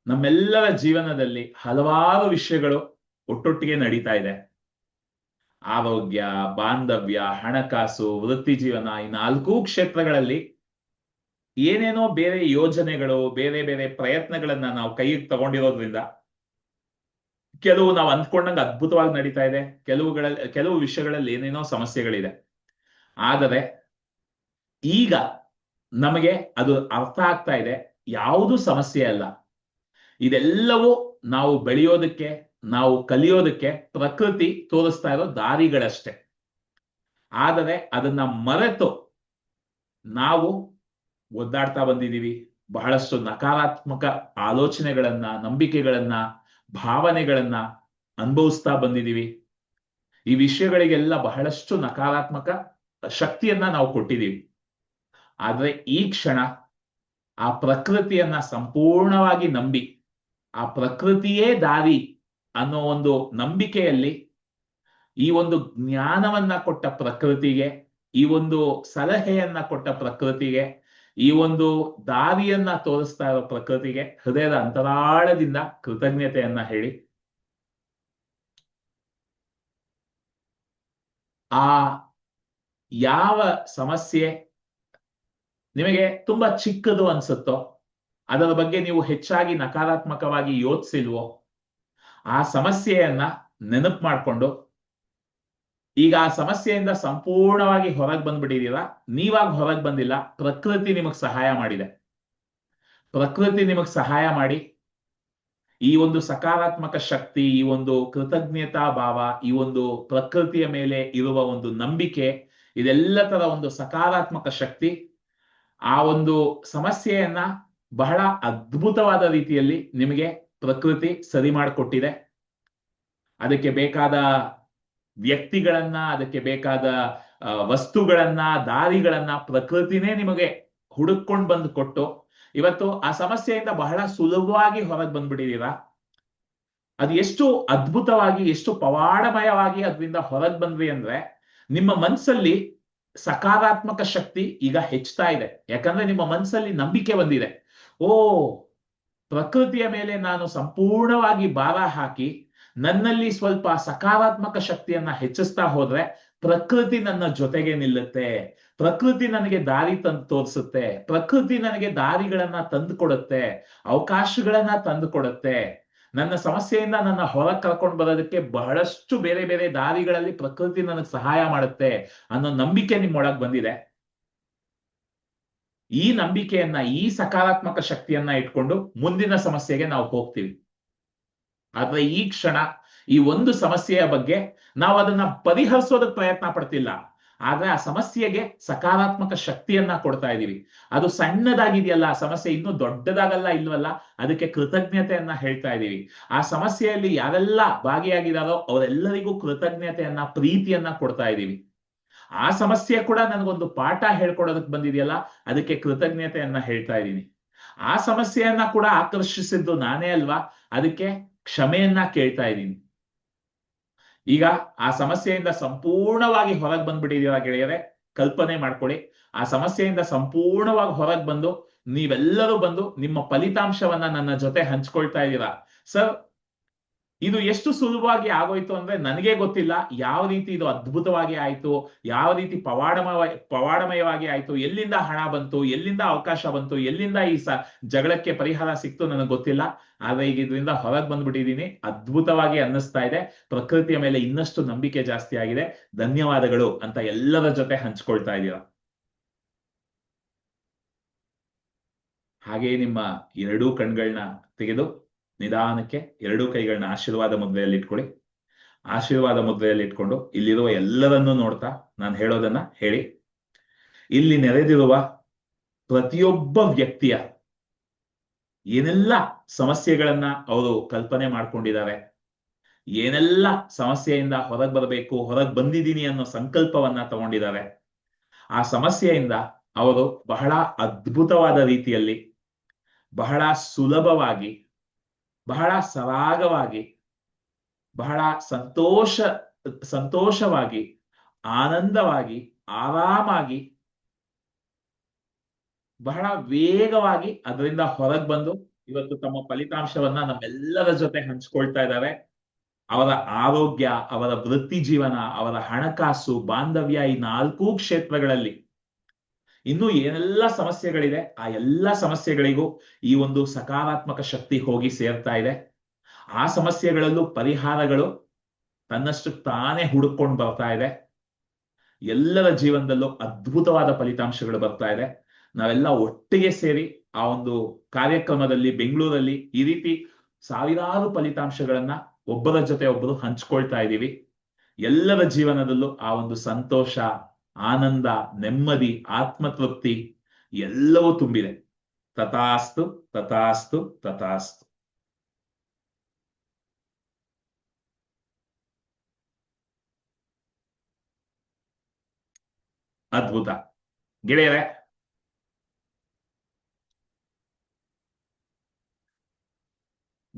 ನಮ್ಮೆಲ್ಲರ ಜೀವನದಲ್ಲಿ ಹಲವಾರು ವಿಷಯಗಳು ಒಟ್ಟೊಟ್ಟಿಗೆ ನಡೀತಾ ಇದೆ. ಆರೋಗ್ಯ, ಬಾಂಧವ್ಯ, ಹಣಕಾಸು, ವೃತ್ತಿ ಜೀವನ ಈ ನಾಲ್ಕೂ ಕ್ಷೇತ್ರಗಳಲ್ಲಿ ಏನೇನೋ ಬೇರೆ ಯೋಜನೆಗಳು, ಬೇರೆ ಬೇರೆ ಪ್ರಯತ್ನಗಳನ್ನ ನಾವು ಕೈಗೆ ತಗೊಂಡಿರೋದ್ರಿಂದ ಕೆಲವು ನಾವು ಅಂದ್ಕೊಂಡಂಗೆ ಅದ್ಭುತವಾಗಿ ನಡೀತಾ ಇದೆ. ಕೆಲವುಗಳಲ್ಲಿ ಕೆಲವು ವಿಷಯಗಳಲ್ಲಿ ಏನೇನೋ ಸಮಸ್ಯೆಗಳಿದೆ. ಆದರೆ ಈಗ ನಮಗೆ ಅದು ಅರ್ಥ ಆಗ್ತಾ ಇದೆ. ಯಾವುದು ಸಮಸ್ಯೆ ಅಲ್ಲ. ಇದೆಲ್ಲವೂ ನಾವು ಬೆಳೆಯೋದಕ್ಕೆ, ನಾವು ಕಲಿಯೋದಕ್ಕೆ ಪ್ರಕೃತಿ ತೋರಿಸ್ತಾ ಇರೋ ದಾರಿಗಳಷ್ಟೇ. ಆದರೆ ಅದನ್ನ ಮರೆತು ನಾವು ಒದ್ದಾಡ್ತಾ ಬಂದಿದೀವಿ ಬಹಳಷ್ಟು ನಕಾರಾತ್ಮಕ ಆಲೋಚನೆಗಳನ್ನ, ನಂಬಿಕೆಗಳನ್ನ ಭಾವನೆಗಳನ್ನ ಅನುಭವಿಸ್ತಾ ಬಂದಿದ್ದೀವಿ ಈ ವಿಷಯಗಳಿಗೆಲ್ಲ ಬಹಳಷ್ಟು ನಕಾರಾತ್ಮಕ ಶಕ್ತಿಯನ್ನ ನಾವು ಕೊಟ್ಟಿದ್ದೀವಿ ಆದ್ರೆ ಈ ಕ್ಷಣ ಆ ಪ್ರಕೃತಿಯನ್ನ ಸಂಪೂರ್ಣವಾಗಿ ನಂಬಿ, ಆ ಪ್ರಕೃತಿಯೇ ದಾರಿ ಅನ್ನೋ ಒಂದು ನಂಬಿಕೆಯಲ್ಲಿ ಈ ಒಂದು ಜ್ಞಾನವನ್ನ ಕೊಟ್ಟ ಪ್ರಕೃತಿಗೆ, ಈ ಒಂದು ಸಲಹೆಯನ್ನ ಕೊಟ್ಟ ಪ್ರಕೃತಿಗೆ ಈ ಒಂದು ದಾರಿಯನ್ನ ತೋರಿಸ್ತಾ ಇರೋ ಪ್ರಕೃತಿಗೆ ಹೃದಯದ ಅಂತರಾಳದಿಂದ ಕೃತಜ್ಞತೆಯನ್ನ ಹೇಳಿ. ಆ ಯಾವ ಸಮಸ್ಯೆ ನಿಮಗೆ ತುಂಬಾ ಚಿಕ್ಕದು ಅನ್ಸುತ್ತೋ, ಅದರ ಬಗ್ಗೆ ನೀವು ಹೆಚ್ಚಾಗಿ ನಕಾರಾತ್ಮಕವಾಗಿ ಯೋಚಿಸಿಲ್ವೋ, ಆ ಸಮಸ್ಯೆಯನ್ನ ನೆನಪು ಮಾಡಿಕೊಂಡು ಈಗ ಆ ಸಮಸ್ಯೆಯಿಂದ ಸಂಪೂರ್ಣವಾಗಿ ಹೊರಗೆ ಬಂದ್ಬಿಟ್ಟಿದ್ದೀರಾ ನೀವಾಗ ಹೊರಗೆ ಬಂದಿಲ್ಲ. ಪ್ರಕೃತಿ ನಿಮಗೆ ಸಹಾಯ ಮಾಡಿದೆ. ಪ್ರಕೃತಿ ನಿಮಗೆ ಸಹಾಯ ಮಾಡಿ. ಈ ಒಂದು ಸಕಾರಾತ್ಮಕ ಶಕ್ತಿ, ಈ ಒಂದು ಕೃತಜ್ಞತಾ ಭಾವ, ಈ ಒಂದು ಪ್ರಕೃತಿಯ ಮೇಲೆ ಇರುವ ಒಂದು ನಂಬಿಕೆ, ಇದೆಲ್ಲ ತರ ಒಂದು ಸಕಾರಾತ್ಮಕ ಶಕ್ತಿ, ಆ ಒಂದು ಸಮಸ್ಯೆಯನ್ನ ಬಹಳ ಅದ್ಭುತವಾದ ರೀತಿಯಲ್ಲಿ ನಿಮಗೆ ಪ್ರಕೃತಿ ಸರಿ ಮಾಡಿಕೊಟ್ಟಿದೆ. ಅದಕ್ಕೆ ಬೇಕಾದ ವ್ಯಕ್ತಿಗಳನ್ನ, ಅದಕ್ಕೆ ಬೇಕಾದ ವಸ್ತುಗಳನ್ನ, ದಾರಿಗಳನ್ನ ಪ್ರಕೃತಿನೇ ನಿಮಗೆ ಹುಡುಕೊಂಡು ಬಂದು ಕೊಟ್ಟು, ಇವತ್ತು ಆ ಸಮಸ್ಯೆಯಿಂದ ಬಹಳ ಸುಲಭವಾಗಿ ಹೊರಗೆ ಬಂದ್ಬಿಟ್ಟಿದ್ದೀರಾ? ಅದು ಎಷ್ಟು ಅದ್ಭುತವಾಗಿ, ಎಷ್ಟು ಪವಾಡಮಯವಾಗಿ ಅದರಿಂದ ಹೊರಗೆ ಬಂದ್ವಿ ಅಂದ್ರೆ, ನಿಮ್ಮ ಮನಸ್ಸಲ್ಲಿ ಸಕಾರಾತ್ಮಕ ಶಕ್ತಿ ಈಗ ಹೆಚ್ಚುತ್ತಾ ಇದೆ. ಯಾಕಂದ್ರೆ ನಿಮ್ಮ ಮನಸ್ಸಲ್ಲಿ ನಂಬಿಕೆ ಬಂದಿದೆ. ಓ, ಪ್ರಕೃತಿಯ ಮೇಲೆ ನಾನು ಸಂಪೂರ್ಣವಾಗಿ ಭಾರ ಹಾಕಿ ನನ್ನಲ್ಲಿ ಸ್ವಲ್ಪ ಸಕಾರಾತ್ಮಕ ಶಕ್ತಿಯನ್ನ ಹೆಚ್ಚಿಸ್ತಾ ಹೋದ್ರೆ ಪ್ರಕೃತಿ ನನ್ನ ಜೊತೆಗೆ ನಿಲ್ಲುತ್ತೆ. ಪ್ರಕೃತಿ ನನಗೆ ದಾರಿ ತಂದು ತೋರಿಸುತ್ತೆ. ಪ್ರಕೃತಿ ನನಗೆ ದಾರಿಗಳನ್ನ ತಂದು ಕೊಡುತ್ತೆ ಅವಕಾಶಗಳನ್ನ ತಂದು ಕೊಡುತ್ತೆ ನನ್ನ ಸಮಸ್ಯೆಯಿಂದ ನನ್ನ ಹೊರ ಕರ್ಕೊಂಡು ಬರೋದಕ್ಕೆ ಬಹಳಷ್ಟು ಬೇರೆ ಬೇರೆ ದಾರಿಗಳಲ್ಲಿ ಪ್ರಕೃತಿ ನನಗೆ ಸಹಾಯ ಮಾಡುತ್ತೆ ಅನ್ನೋ ನಂಬಿಕೆ ನಿಮ್ಮೊಳಗೆ ಬಂದಿದೆ. ಈ ನಂಬಿಕೆಯನ್ನ, ಈ ಸಕಾರಾತ್ಮಕ ಶಕ್ತಿಯನ್ನ ಇಟ್ಕೊಂಡು ಮುಂದಿನ ಸಮಸ್ಯೆಗೆ ನಾವು ಹೋಗ್ತೀವಿ. ಆದ್ರೆ ಈ ಕ್ಷಣ, ಈ ಒಂದು ಸಮಸ್ಯೆಯ ಬಗ್ಗೆ ನಾವು ಅದನ್ನ ಪರಿಹರಿಸೋದಕ್ಕೆ ಪ್ರಯತ್ನ ಪಡ್ತಿಲ್ಲ. ಆದ್ರೆ ಆ ಸಮಸ್ಯೆಗೆ ಸಕಾರಾತ್ಮಕ ಶಕ್ತಿಯನ್ನ ಕೊಡ್ತಾ ಇದೀವಿ. ಅದು ಸಣ್ಣದಾಗಿದೆಯಲ್ಲ, ಆ ಸಮಸ್ಯೆ ಇನ್ನೂ ದೊಡ್ಡದಾಗಲ್ಲ ಇಲ್ವಲ್ಲ, ಅದಕ್ಕೆ ಕೃತಜ್ಞತೆಯನ್ನ ಹೇಳ್ತಾ ಇದೀವಿ. ಆ ಸಮಸ್ಯೆಯಲ್ಲಿ ಯಾರೆಲ್ಲ ಭಾಗಿಯಾಗಿದಾರೋ ಅವರೆಲ್ಲರಿಗೂ ಕೃತಜ್ಞತೆಯನ್ನ, ಪ್ರೀತಿಯನ್ನ ಕೊಡ್ತಾ ಇದೀವಿ. ಆ ಸಮಸ್ಯೆ ಕೂಡ ನನಗೊಂದು ಪಾಠ ಹೇಳ್ಕೊಡೋದಕ್ಕೆ ಬಂದಿದೆಯಲ್ಲ, ಅದಕ್ಕೆ ಕೃತಜ್ಞತೆಯನ್ನ ಹೇಳ್ತಾ ಇದ್ದೀನಿ ಆ ಸಮಸ್ಯೆಯನ್ನ ಕೂಡ ಆಕರ್ಷಿಸಿದ್ದು ನಾನೇ ಅಲ್ವಾ? ಅದಕ್ಕೆ ಕ್ಷಮೆಯನ್ನ ಕೇಳ್ತಾ ಇದ್ದೀನಿ. ಈಗ ಆ ಸಮಸ್ಯೆಯಿಂದ ಸಂಪೂರ್ಣವಾಗಿ ಹೊರಗೆ ಬಂದ್ಬಿಟ್ಟಿದೀರಾ ಗೆಳೆಯರೆ? ಕಲ್ಪನೆ ಮಾಡ್ಕೊಳ್ಳಿ. ಆ ಸಮಸ್ಯೆಯಿಂದ ಸಂಪೂರ್ಣವಾಗಿ ಹೊರಗೆ ಬಂದು ನೀವೆಲ್ಲರೂ ಬಂದು ನಿಮ್ಮ ಫಲಿತಾಂಶವನ್ನ ನನ್ನ ಜೊತೆ ಹಂಚ್ಕೊಳ್ತಾ ಇದ್ದೀರಾ? ಸರ್ ಇದು ಎಷ್ಟು ಸುಲಭವಾಗಿ ಆಗೋಯ್ತು ಅಂದ್ರೆ ನನಗೆ ಗೊತ್ತಿಲ್ಲ. ಯಾವ ರೀತಿ ಇದು ಅದ್ಭುತವಾಗಿ ಆಯ್ತು, ಯಾವ ರೀತಿ ಪವಾಡಮಯ ಪವಾಡಮಯವಾಗಿ ಆಯ್ತು, ಎಲ್ಲಿಂದ ಹಣ ಬಂತು, ಎಲ್ಲಿಂದ ಅವಕಾಶ ಬಂತು, ಎಲ್ಲಿಂದ ಈ ಸ ಜಗಳಕ್ಕೆ ಪರಿಹಾರ ಸಿಕ್ತು ನನಗೆ ಗೊತ್ತಿಲ್ಲ. ಆದ್ರೆ ಈಗ ಇದರಿಂದ ಹೊರಗೆ ಬಂದ್ಬಿಟ್ಟಿದ್ದೀನಿ. ಅದ್ಭುತವಾಗಿ ಅನ್ನಿಸ್ತಾ ಇದೆ. ಪ್ರಕೃತಿಯ ಮೇಲೆ ಇನ್ನಷ್ಟು ನಂಬಿಕೆ ಜಾಸ್ತಿ ಆಗಿದೆ. ಧನ್ಯವಾದಗಳು ಅಂತ ಎಲ್ಲರ ಜೊತೆ ಹಂಚ್ಕೊಳ್ತಾ ಇದ್ದೀರಾ. ಹಾಗೆ ನಿಮ್ಮ ಎರಡೂ ಕಣ್ಗಳನ್ನ ತೆಗೆದು ನಿಧಾನಕ್ಕೆ ಎರಡೂ ಕೈಗಳನ್ನ ಆಶೀರ್ವಾದ ಮುದ್ರೆಯಲ್ಲಿ ಇಟ್ಕೊಳ್ಳಿ. ಆಶೀರ್ವಾದ ಮುದ್ರೆಯಲ್ಲಿ ಇಟ್ಕೊಂಡು ಇಲ್ಲಿರುವ ಎಲ್ಲರನ್ನೂ ನೋಡ್ತಾ ನಾನು ಹೇಳೋದನ್ನ ಹೇಳಿ. ಇಲ್ಲಿ ನೆರೆದಿರುವ ಪ್ರತಿಯೊಬ್ಬ ವ್ಯಕ್ತಿಯ ಏನೆಲ್ಲ ಸಮಸ್ಯೆಗಳನ್ನ ಅವರು ಕಲ್ಪನೆ ಮಾಡ್ಕೊಂಡಿದ್ದಾರೆ, ಏನೆಲ್ಲ ಸಮಸ್ಯೆಯಿಂದ ಹೊರಗೆ ಬರಬೇಕು, ಹೊರಗೆ ಬಂದಿದ್ದೀನಿ ಅನ್ನೋ ಸಂಕಲ್ಪವನ್ನ ತಗೊಂಡಿದ್ದಾರೆ, ಆ ಸಮಸ್ಯೆಯಿಂದ ಅವರು ಬಹಳ ಅದ್ಭುತವಾದ ರೀತಿಯಲ್ಲಿ ಬಹಳ ಸುಲಭವಾಗಿ ಬಹಳ ಸರಾಗವಾಗಿ, ಬಹಳ ಸಂತೋಷ, ಸಂತೋಷವಾಗಿ, ಆನಂದವಾಗಿ, ಆರಾಮಾಗಿ, ಬಹಳ ವೇಗವಾಗಿ ಅದರಿಂದ ಹೊರಗೆ ಬಂದು ಇವತ್ತು ತಮ್ಮ ಫಲಿತಾಂಶವನ್ನ ನಮ್ಮೆಲ್ಲರ ಜೊತೆ ಹಂಚ್ಕೊಳ್ತಾ ಇದ್ದಾರೆ. ಅವರ ಆರೋಗ್ಯ, ಅವರ ವೃತ್ತಿ ಜೀವನ, ಅವರ ಹಣಕಾಸು, ಬಾಂಧವ್ಯ ಈ ನಾಲ್ಕೂ ಕ್ಷೇತ್ರಗಳಲ್ಲಿ ಇನ್ನು ಏನೆಲ್ಲ ಸಮಸ್ಯೆಗಳಿದೆ. ಆ ಎಲ್ಲ ಸಮಸ್ಯೆಗಳಿಗೂ ಈ ಒಂದು ಸಕಾರಾತ್ಮಕ ಶಕ್ತಿ ಹೋಗಿ ಸೇರ್ತಾ ಇದೆ. ಆ ಸಮಸ್ಯೆಗಳಲ್ಲೂ ಪರಿಹಾರಗಳು ತನ್ನಷ್ಟು ತಾನೇ ಹುಡುಕೊಂಡು ಬರ್ತಾ ಇದೆ. ಎಲ್ಲರ ಜೀವನದಲ್ಲೂ ಅದ್ಭುತವಾದ ಫಲಿತಾಂಶಗಳು ಬರ್ತಾ ಇದೆ. ನಾವೆಲ್ಲ ಒಟ್ಟಿಗೆ ಸೇರಿ ಆ ಒಂದು ಕಾರ್ಯಕ್ರಮದಲ್ಲಿ ಬೆಂಗಳೂರಲ್ಲಿ ಈ ರೀತಿ ಸಾವಿರಾರು ಫಲಿತಾಂಶಗಳನ್ನ ಒಬ್ಬರ ಜೊತೆ ಒಬ್ಬರು ಹಂಚ್ಕೊಳ್ತಾ ಇದ್ದೀವಿ. ಎಲ್ಲರ ಜೀವನದಲ್ಲೂ ಆ ಒಂದು ಸಂತೋಷ ಆನಂದ, ನೆಮ್ಮದಿ, ಆತ್ಮತೃಪ್ತಿ ಎಲ್ಲವೂ ತುಂಬಿದೆ. ತಥಾಸ್ತು ತಥಾಸ್ತು ತಥಾಸ್ತು. ಅದ್ಭುತ. ಗೆಳೆಯರೆ,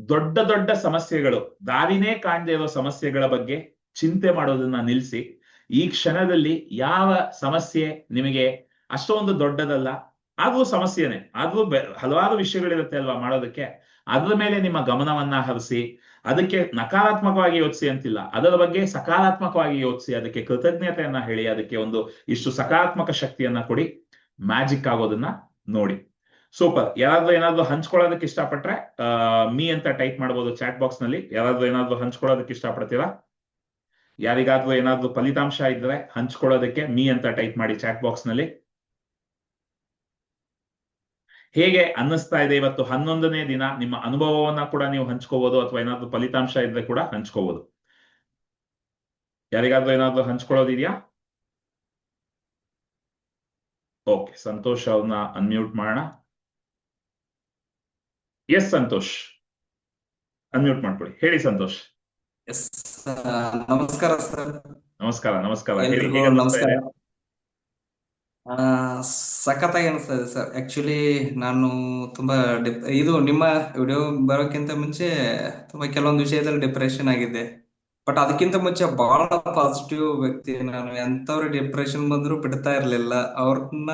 ದೊಡ್ಡ ದೊಡ್ಡ ಸಮಸ್ಯೆಗಳು, ದಾರಿನೇ ಕಾಣದೇ ಇರೋ ಸಮಸ್ಯೆಗಳ ಬಗ್ಗೆ ಚಿಂತೆ ಮಾಡೋದನ್ನ ನಿಲ್ಲಿಸಿ ಈ ಕ್ಷಣದಲ್ಲಿ ಯಾವ ಸಮಸ್ಯೆ ನಿಮಗೆ ಅಷ್ಟೊಂದು ದೊಡ್ಡದಲ್ಲ ಅದು ಸಮಸ್ಯೆನೆ ಅದು ಹಲವಾರು ವಿಷಯಗಳಿರುತ್ತೆ ಅಲ್ವಾ ಮಾಡೋದಕ್ಕೆ? ಅದ್ರ ಮೇಲೆ ನಿಮ್ಮ ಗಮನವನ್ನ ಹರಿಸಿ, ಅದಕ್ಕೆ ನಕಾರಾತ್ಮಕವಾಗಿ ಯೋಚಿಸಿ ಅಂತಿಲ್ಲ, ಅದರ ಬಗ್ಗೆ ಸಕಾರಾತ್ಮಕವಾಗಿ ಯೋಚಿಸಿ, ಅದಕ್ಕೆ ಕೃತಜ್ಞತೆಯನ್ನ ಹೇಳಿ, ಅದಕ್ಕೆ ಒಂದು ಇಷ್ಟು ಸಕಾರಾತ್ಮಕ ಶಕ್ತಿಯನ್ನ ಕೊಡಿ, ಮ್ಯಾಜಿಕ್ ಆಗೋದನ್ನ ನೋಡಿ. ಸೂಪರ್. ಯಾರಾದ್ರೂ ಏನಾದ್ರು ಹಂಚ್ಕೊಳ್ಳೋದಕ್ಕೆ ಇಷ್ಟಪಟ್ರೆ ಮೀ ಅಂತ ಟೈಪ್ ಮಾಡ್ಬೋದು ಚಾಟ್ ಬಾಕ್ಸ್ನಲ್ಲಿ. ಯಾರಾದ್ರೂ ಏನಾದ್ರು ಹಂಚ್ಕೊಳ್ಳೋದಕ್ಕೆ ಇಷ್ಟಪಡ್ತೀರಾ? ಯಾರಿಗಾದ್ರೂ ಏನಾದ್ರೂ ಫಲಿತಾಂಶ ಇದ್ರೆ ಹಂಚ್ಕೊಳ್ಳೋದಕ್ಕೆ ಮೀ ಅಂತ ಟೈಪ್ ಮಾಡಿ ಚಾಟ್ ಬಾಕ್ಸ್ನಲ್ಲಿ. ಹೇಗೆ ಅನ್ನಿಸ್ತಾ ಇದೆ ಇವತ್ತು ಹನ್ನೊಂದನೇ ದಿನ, ನಿಮ್ಮ ಅನುಭವವನ್ನ ಕೂಡ ನೀವು ಹಂಚ್ಕೋಬಹುದು ಅಥವಾ ಏನಾದ್ರೂ ಫಲಿತಾಂಶ ಇದ್ರೆ ಕೂಡ ಹಂಚ್ಕೋಬಹುದು ಯಾರಿಗಾದ್ರೂ ಏನಾದ್ರೂ ಹಂಚ್ಕೊಳ್ಳೋದಿದ್ಯಾ? ಓಕೆ ಸಂತೋಷ್ ಅವ್ರನ್ನ ಅನ್ಮ್ಯೂಟ್ ಮಾಡೋಣ. ಎಸ್ ಸಂತೋಷ್. ಅನ್ಮ್ಯೂಟ್ ಮಾಡ್ಕೊಳ್ಳಿ. ಹೇಳಿ ಸಂತೋಷ್. ಎಸ್ ನಮಸ್ಕಾರ ಸರ್. ನಮಸ್ಕಾರ ನಮಸ್ಕಾರ. ನಮಸ್ಕಾರ. ಸಖತ್ತಾಗಿ ಅನಿಸ್ತದೆ ಸರ್. ಆಕ್ಚುಲಿ ನಾನು ತುಂಬಾ ಇದು ನಿಮ್ಮ ವಿಡಿಯೋ ಬರೋಕ್ಕಿಂತ ಮುಂಚೆ ತುಂಬಾ ಕೆಲವೊಂದು ವಿಷಯದಲ್ಲಿ ಡಿಪ್ರೆಷನ್ ಆಗಿದ್ದೆ ಬಟ್ ಅದಕ್ಕಿಂತ ಮುಂಚೆ ಬಹಳ ಪಾಸಿಟಿವ್ ವ್ಯಕ್ತಿ ನಾನು. ಎಂತವ್ರು ಡಿಪ್ರೆಷನ್ ಬಂದ್ರು ಬಿಡ್ತಾ ಇರ್ಲಿಲ್ಲ. ಅವ್ರನ್ನ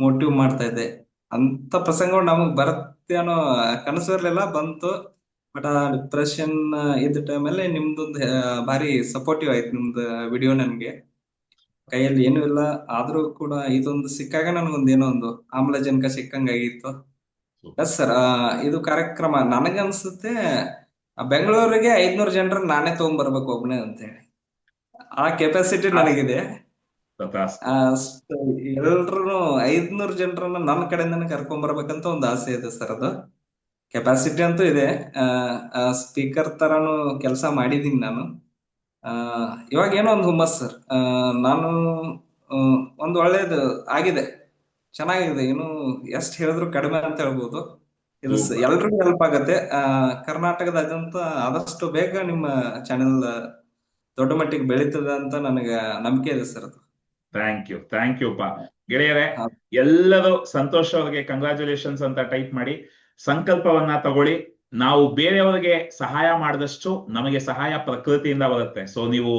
ಮೋಟಿವ್ ಮಾಡ್ತಾ ಇದ್ದೆ. ಅಂತ ಪ್ರಸಂಗಗಳು ನಮಗ್ ಬರುತ್ತೆ ಅನ್ನೋ ಕನಸು ಇರ್ಲಿಲ್ಲ. ಬಂತು. ಬಟ್ ಆ ಡಿಪ್ರೆಷನ್ ಇದ್ದ ಟೈಮಲ್ಲಿ ನಿಮ್ದೊಂದು ಒಂದು ಭಾರಿ ಸಪೋರ್ಟಿವ್ ಆಯ್ತು ನಿಮ್ದು ವಿಡಿಯೋ ನನ್ಗೆ. ಕೈಯಲ್ಲಿ ಏನೂ ಇಲ್ಲ ಆದ್ರೂ ಕೂಡ ಇದೊಂದು ಸಿಕ್ಕಾಗ ನನಗೊಂದು ಏನೋ ಒಂದು ಆಮ್ಲಜನಕ ಸಿಕ್ಕಂಗಾಗಿತ್ತು. ಎಸ್ ಸರ್ ಇದು ಕಾರ್ಯಕ್ರಮ ನನಗನ್ಸುತ್ತೆ ಬೆಂಗಳೂರಿಗೆ ಐದ್ನೂರು ಜನರನ್ನ ನಾನೇ ತಗೊಂಡ್ಬರ್ಬೇಕು ಒಬ್ನೇ ಅಂತ ಹೇಳಿ ಆ ಕೆಪಾಸಿಟಿ ನನಗಿದೆ. ಎಲ್ರು ಐದ್ನೂರು ಜನರನ್ನ ನನ್ನ ಕಡೆಯಿಂದನೇ ಕರ್ಕೊಂಡ್ ಬರ್ಬೇಕಂತ ಒಂದು ಆಸೆ ಇದೆ ಸರ್ ಅದು. ಕೆಪಾಸಿಟಿ ಅಂತೂ ಇದೆ. ಸ್ಪೀಕರ್ ತರಾನು ಕೆಲಸ ಮಾಡಿದೀನಿ ನಾನು. ಇವಾಗ ಏನೋ ಒಂದು ಹುಮ್ಮಸ್ ಸರ್ ನಾನು ಒಂದು ಒಳ್ಳೇದು ಆಗಿದೆ. ಚೆನ್ನಾಗಿದೆ. ಏನು ಎಷ್ಟು ಹೇಳಿದ್ರು ಕಡಿಮೆ ಅಂತ ಹೇಳ್ಬೋದು. ಇದು ಎಲ್ರಿಗೂ ಹೆಲ್ಪ್ ಆಗತ್ತೆ. ಕರ್ನಾಟಕದಾದ್ಯಂತ ಆದಷ್ಟು ಬೇಗ ನಿಮ್ಮ ಚಾನೆಲ್ ದೊಡ್ಡ ಮಟ್ಟಿಗೆ ಬೆಳೀತದೆ ಅಂತ ನನಗೆ ನಂಬಿಕೆ ಇದೆ ಸರ್ ಅದು. ಥ್ಯಾಂಕ್ ಯು ಥ್ಯಾಂಕ್ ಯು ಪಾ ಗೆಳೆಯರೇ ಎಲ್ಲರೂ ಸಂತೋಷ ಅವ್ರಿಗೆ ಕಂಗ್ರಾಚುಲೇಷನ್ಸ್ ಅಂತ ಟೈಪ್ ಮಾಡಿ. ಸಂಕಲ್ಪವನ್ನ ತಗೊಳ್ಳಿ. ನಾವು ಬೇರೆಯವರಿಗೆ ಸಹಾಯ ಮಾಡಿದಷ್ಟು ನಮಗೆ ಸಹಾಯ ಪ್ರಕೃತಿಯಿಂದ ಬರುತ್ತೆ. ಸೊ ನೀವು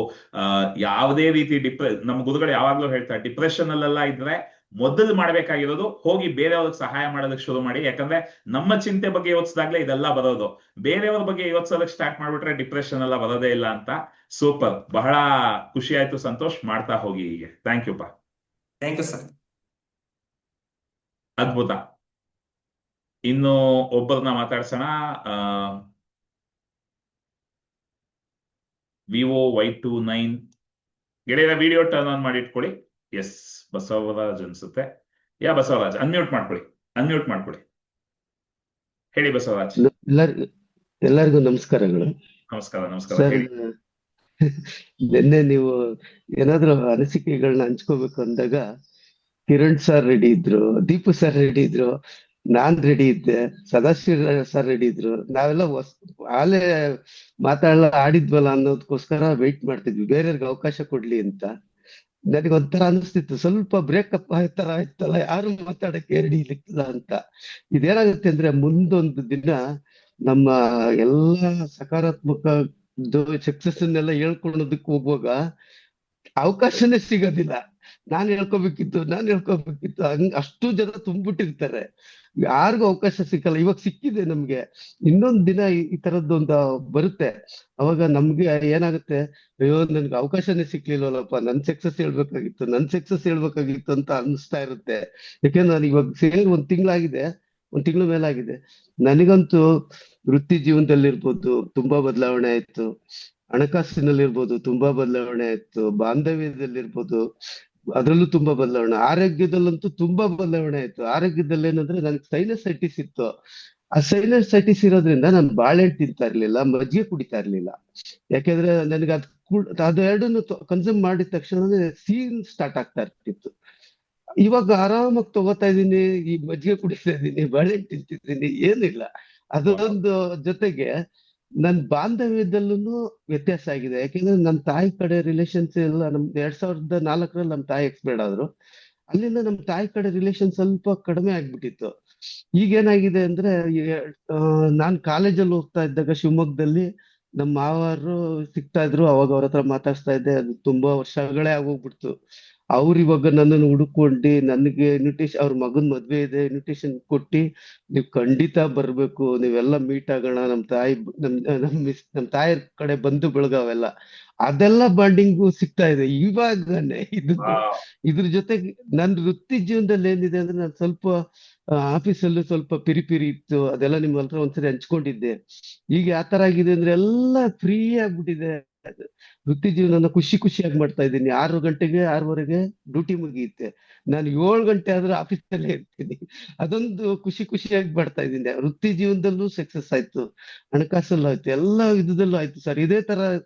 ಯಾವುದೇ ರೀತಿ ಡಿಪ್ರೆ ನಮ್ಮ ಗುರುಗಳು ಯಾವಾಗ್ಲೂ ಹೇಳ್ತಾರೆ ಡಿಪ್ರೆಷನ್ ಅಲ್ಲೆಲ್ಲ ಇದ್ರೆ ಮೊದಲು ಮಾಡ್ಬೇಕಾಗಿರೋದು ಹೋಗಿ ಬೇರೆಯವ್ರಿಗೆ ಸಹಾಯ ಮಾಡೋದಕ್ಕೆ ಶುರು ಮಾಡಿ. ಯಾಕಂದ್ರೆ ನಮ್ಮ ಚಿಂತೆ ಬಗ್ಗೆ ಯೋಚಿಸಿದಾಗ್ಲೇ ಇದೆಲ್ಲ ಬರೋದು. ಬೇರೆಯವ್ರ ಬಗ್ಗೆ ಯೋಚಿಸೋದಕ್ಕೆ ಸ್ಟಾರ್ಟ್ ಮಾಡ್ಬಿಟ್ರೆ ಡಿಪ್ರೆಷನ್ ಎಲ್ಲ ಬರೋದೇ ಇಲ್ಲ ಅಂತ ಸೂಪರ್. ಬಹಳ ಖುಷಿ ಆಯ್ತು ಸಂತೋಷ್. ಮಾಡ್ತಾ ಹೋಗಿ ಹೀಗೆ. ಥ್ಯಾಂಕ್ ಯು ಪಾ. ಥ್ಯಾಂಕ್ ಯು ಸರ್ ಅದ್ಭುತ. ಇನ್ನು ಒಬ್ಬರನ್ನ ಮಾತಾಡ್ಸೋಣ. Vivo Y two nine. ಗೆಳೆಯರ ವಿಡಿಯೋ ಟರ್ನ್ ಆನ್ ಮಾಡಿ ಇಟ್ಕೊಳ್ಳಿ ಎಸ್ ಬಸವರಾಜ್ ಅನ್ಸುತ್ತೆ. ಯಾ ಬಸವರಾಜ್ ಅನ್ಮ್ಯೂಟ್ ಮಾಡ್ಕೊಳ್ಳಿ. ಅನ್ಮ್ಯೂಟ್ ಮಾಡ್ಕೊಳ್ಳಿ. ಹೇಳಿ ಬಸವರಾಜ್. ಎಲ್ಲರಿಗೂ ಎಲ್ಲರಿಗೂ ನಮಸ್ಕಾರಗಳು. ನಮಸ್ಕಾರ ನಮಸ್ಕಾರ. ನಿನ್ನೆ ನೀವು ಏನಾದ್ರೂ ಅನಿಸಿಕೆಗಳನ್ನ ಹಂಚ್ಕೋಬೇಕು ಅಂದಾಗ ಕಿರಣ್ ಸರ್ ರೆಡಿ ಇದ್ರು ದೀಪು ಸರ್ ರೆಡಿ ಇದ್ರು ನಾನ್ ರೆಡಿ ಇದ್ದೆ. ಸದಾಶಿವ ಸರ್ ರೆಡಿ ಇದ್ರು. ನಾವೆಲ್ಲ ಆಲೇ ಮಾತಾಡಲ್ಲ ಆಡಿದ್ವಲ್ಲ ಅನ್ನೋದಕ್ಕೋಸ್ಕರ ವೆಯ್ಟ್ ಮಾಡ್ತಿದ್ವಿ. ಬೇರೆಯವ್ರಿಗೆ ಅವಕಾಶ ಕೊಡ್ಲಿ ಅಂತ. ನನಗೆ ಒಂಥರ ಅನಿಸ್ತಿತ್ತು. ಸ್ವಲ್ಪ ಬ್ರೇಕಪ್ ತರ ಆಯ್ತಲ್ಲ, ಯಾರು ಮಾತಾಡಕ್ಕೆ ರೆಡಿ ಇಲ್ಲ ಅಂತ. ಇದೇನಾಗುತ್ತೆ ಅಂದ್ರೆ ಮುಂದೊಂದು ದಿನ ನಮ್ಮ ಎಲ್ಲ ಸಕಾರಾತ್ಮಕ ಸಕ್ಸಸ್ ಅನ್ನೆಲ್ಲ ಹೇಳ್ಕೊಳ್ಳೋದಕ್ಕೆ ಹೋಗುವಾಗ ಅವಕಾಶನೇ ಸಿಗೋದಿಲ್ಲ. ನಾನ್ ಹೇಳ್ಕೊಬೇಕಿತ್ತು ನಾನ್ ಹೇಳ್ಕೊಬೇಕಿತ್ತು. ಹಂಗ್ ಅಷ್ಟು ಜನ ತುಂಬಿಟ್ಟಿರ್ತಾರೆ. ಯಾರಿಗೂ ಅವಕಾಶ ಸಿಕ್ಕಲ್ಲ. ಇವಾಗ ಸಿಕ್ಕಿದೆ ನಮ್ಗೆ. ಇನ್ನೊಂದ್ ದಿನ ಈ ತರದ್ದು ತರದ್ದೊಂದು ಬರುತ್ತೆ. ಅವಾಗ ನಮ್ಗೆ ಏನಾಗುತ್ತೆ? ಅಯ್ಯೋ, ನನ್ಗೆ ಅವಕಾಶನೇ ಸಿಕ್ಲಿಲ್ವಲ್ಲಪ್ಪ ನನ್ ಸಕ್ಸಸ್ ಹೇಳ್ಬೇಕಾಗಿತ್ತು. ನನ್ ಸಕ್ಸಸ್ ಹೇಳ್ಬೇಕಾಗಿತ್ತು ಅಂತ ಅನ್ಸ್ತಾ ಇರುತ್ತೆ. ಯಾಕೆಂದ್ರೆ ನಾನು ಇವಾಗ ಸೇರಿ ಒಂದ್ ತಿಂಗಳಾಗಿದೆ. ಒಂದ್ ತಿಂಗಳ ಮೇಲಾಗಿದೆ. ನನಗಂತೂ ವೃತ್ತಿ ಜೀವನದಲ್ಲಿರ್ಬೋದು ತುಂಬಾ ಬದಲಾವಣೆ ಆಯ್ತು. ಹಣಕಾಸಿನಲ್ಲಿರ್ಬೋದು ತುಂಬಾ ಬದಲಾವಣೆ ಆಯ್ತು. ಬಾಂಧವ್ಯದಲ್ಲಿರ್ಬೋದು ಅದ್ರಲ್ಲೂ ತುಂಬಾ ಬದಲಾವಣೆ. ಆರೋಗ್ಯದಲ್ಲಂತೂ ತುಂಬಾ ಬದಲಾವಣೆ ಆಯ್ತು. ಆರೋಗ್ಯದಲ್ಲಿ ಏನಂದ್ರೆ ನನಗೆ ಸೈನಸೈಟಿಸ್ ಇತ್ತು. ಆ ಸೈನಸೈಟಿಸ್ ಇರೋದ್ರಿಂದ ನಾನು ಬಾಳೆಹಣ್ಣು ತಿಂತಾ ಇರ್ಲಿಲ್ಲ, ಮಜ್ಜಿಗೆ ಕುಡಿತಾ ಇರ್ಲಿಲ್ಲ. ಯಾಕೆಂದ್ರೆ ನನಗೆ ಅದ್ ಅದೆರಡನ್ನು ಕನ್ಸ್ಯೂಮ್ ಮಾಡಿದ ತಕ್ಷಣ ಸೀನ್ ಸ್ಟಾರ್ಟ್ ಆಗ್ತಾ ಇರ್ತಿತ್ತು. ಇವಾಗ ಆರಾಮಾಗಿ ತಗೋತಾ ಇದೀನಿ, ಈ ಮಜ್ಜಿಗೆ ಕುಡಿತಾ ಇದೀನಿ ಬಾಳೆಹಣ್ಣು ತಿಂತಿದ್ದೀನಿ, ಏನಿಲ್ಲ. ಅದೊಂದು ಜೊತೆಗೆ ನನ್ ಬಾಂಧವ್ಯದಲ್ಲೂ ವ್ಯತ್ಯಾಸ ಆಗಿದೆ. ಯಾಕೆಂದ್ರೆ ನನ್ನ ತಾಯಿ ಕಡೆ ರಿಲೇಷನ್ಸ್ ಎಲ್ಲ ನಮ್ ಎರಡ್ ಸಾವಿರದ ನಾಲ್ಕರಲ್ಲಿ ನಮ್ ತಾಯಿ ಎಕ್ಸ್ಪೈರ್ಡ್ ಆದ್ರು. ಅಲ್ಲಿಂದ ನಮ್ ತಾಯಿ ಕಡೆ ರಿಲೇಷನ್ ಸ್ವಲ್ಪ ಕಡಿಮೆ ಆಗ್ಬಿಟ್ಟಿತ್ತು. ಈಗೇನಾಗಿದೆ ಅಂದ್ರೆ ಈ, ಆ, ನಾನ್ ಕಾಲೇಜಲ್ಲಿ ಹೋಗ್ತಾ ಇದ್ದಾಗ ಶಿವಮೊಗ್ಗದಲ್ಲಿ ನಮ್ಮ ಮಾವರು ಸಿಗ್ತಾ ಇದ್ರು. ಅವಾಗ ಅವ್ರ ಹತ್ರ ಮಾತಾಡ್ಸ್ತಾ ಇದ್ದೆ. ಅದು ತುಂಬಾ ವರ್ಷಗಳೇ ಆಗೋಗ್ಬಿಡ್ತು. ಅವ್ರು ಇವಾಗ ನನ್ನನ್ನು ಹುಡುಕೊಂಡು ನನಗೆ ಇನ್ವಿಟೇಷನ್ ಅವ್ರ ಮಗನ್ ಮದ್ವೆ ಇದೆ ಇನ್ವಿಟೇಷನ್ ಕೊಟ್ಟಿ ನೀವು ಖಂಡಿತ ಬರ್ಬೇಕು. ನೀವೆಲ್ಲ ಮೀಟ್ ಆಗೋಣ. ನಮ್ ತಾಯಿ ನಮ್ಮ ನಮ್ ನಮ್ ಮಿಸ್ ನಮ್ ತಾಯಿ ಕಡೆ ಬಂದು ಬೆಳಗಾವೆಲ್ಲ. ಅದೆಲ್ಲ ಬಾಂಡಿಂಗು ಸಿಗ್ತಾ ಇದೆ. ಇವಾಗನೆ ಇದು ಇದ್ರ ಜೊತೆಗೆ ನನ್ ವೃತ್ತಿ ಜೀವನದಲ್ಲಿ ಏನಿದೆ ಅಂದ್ರೆ ನಾನು ಸ್ವಲ್ಪ ಆಫೀಸಲ್ಲೂ ಸ್ವಲ್ಪ ಪಿರಿಪಿರಿ ಪಿರಿ ಇತ್ತು. ಅದೆಲ್ಲ ನಿಮ್ಮ ಹತ್ರ ಒಂದ್ಸರಿ ಹಂಚ್ಕೊಂಡಿದ್ದೆ. ಈಗ ಯಾವ ತರ ಆಗಿದೆ ಅಂದ್ರೆ ಎಲ್ಲ ಫ್ರೀ ಆಗ್ಬಿಟ್ಟಿದೆ. ವೃತ್ತಿ ಜೀವನನ ಖುಷಿ ಖುಷಿಯಾಗಿ ಮಾಡ್ತಾ ಇದ್ದೀನಿ. ಆರು ಗಂಟೆಗೆ ಆರೂವರೆಗೆ ಡ್ಯೂಟಿ ಮುಗಿಯುತ್ತೆ. ನಾನು ಏಳು ಗಂಟೆ ಆದ್ರೂ ಆಫೀಸಲ್ಲೇ ಇರ್ತೀನಿ. ಅದೊಂದು ಖುಷಿ ಖುಷಿಯಾಗಿ ಮಾಡ್ತಾ ಇದ್ದೀನಿ. ವೃತ್ತಿ ಜೀವನದಲ್ಲೂ ಸಕ್ಸಸ್ ಆಯ್ತು. ಹಣಕಾಸಲ್ಲೂ ಆಯ್ತು. ಎಲ್ಲ ವಿಧದಲ್ಲೂ ಆಯ್ತು ಸರ್. ಇದೇ ತರ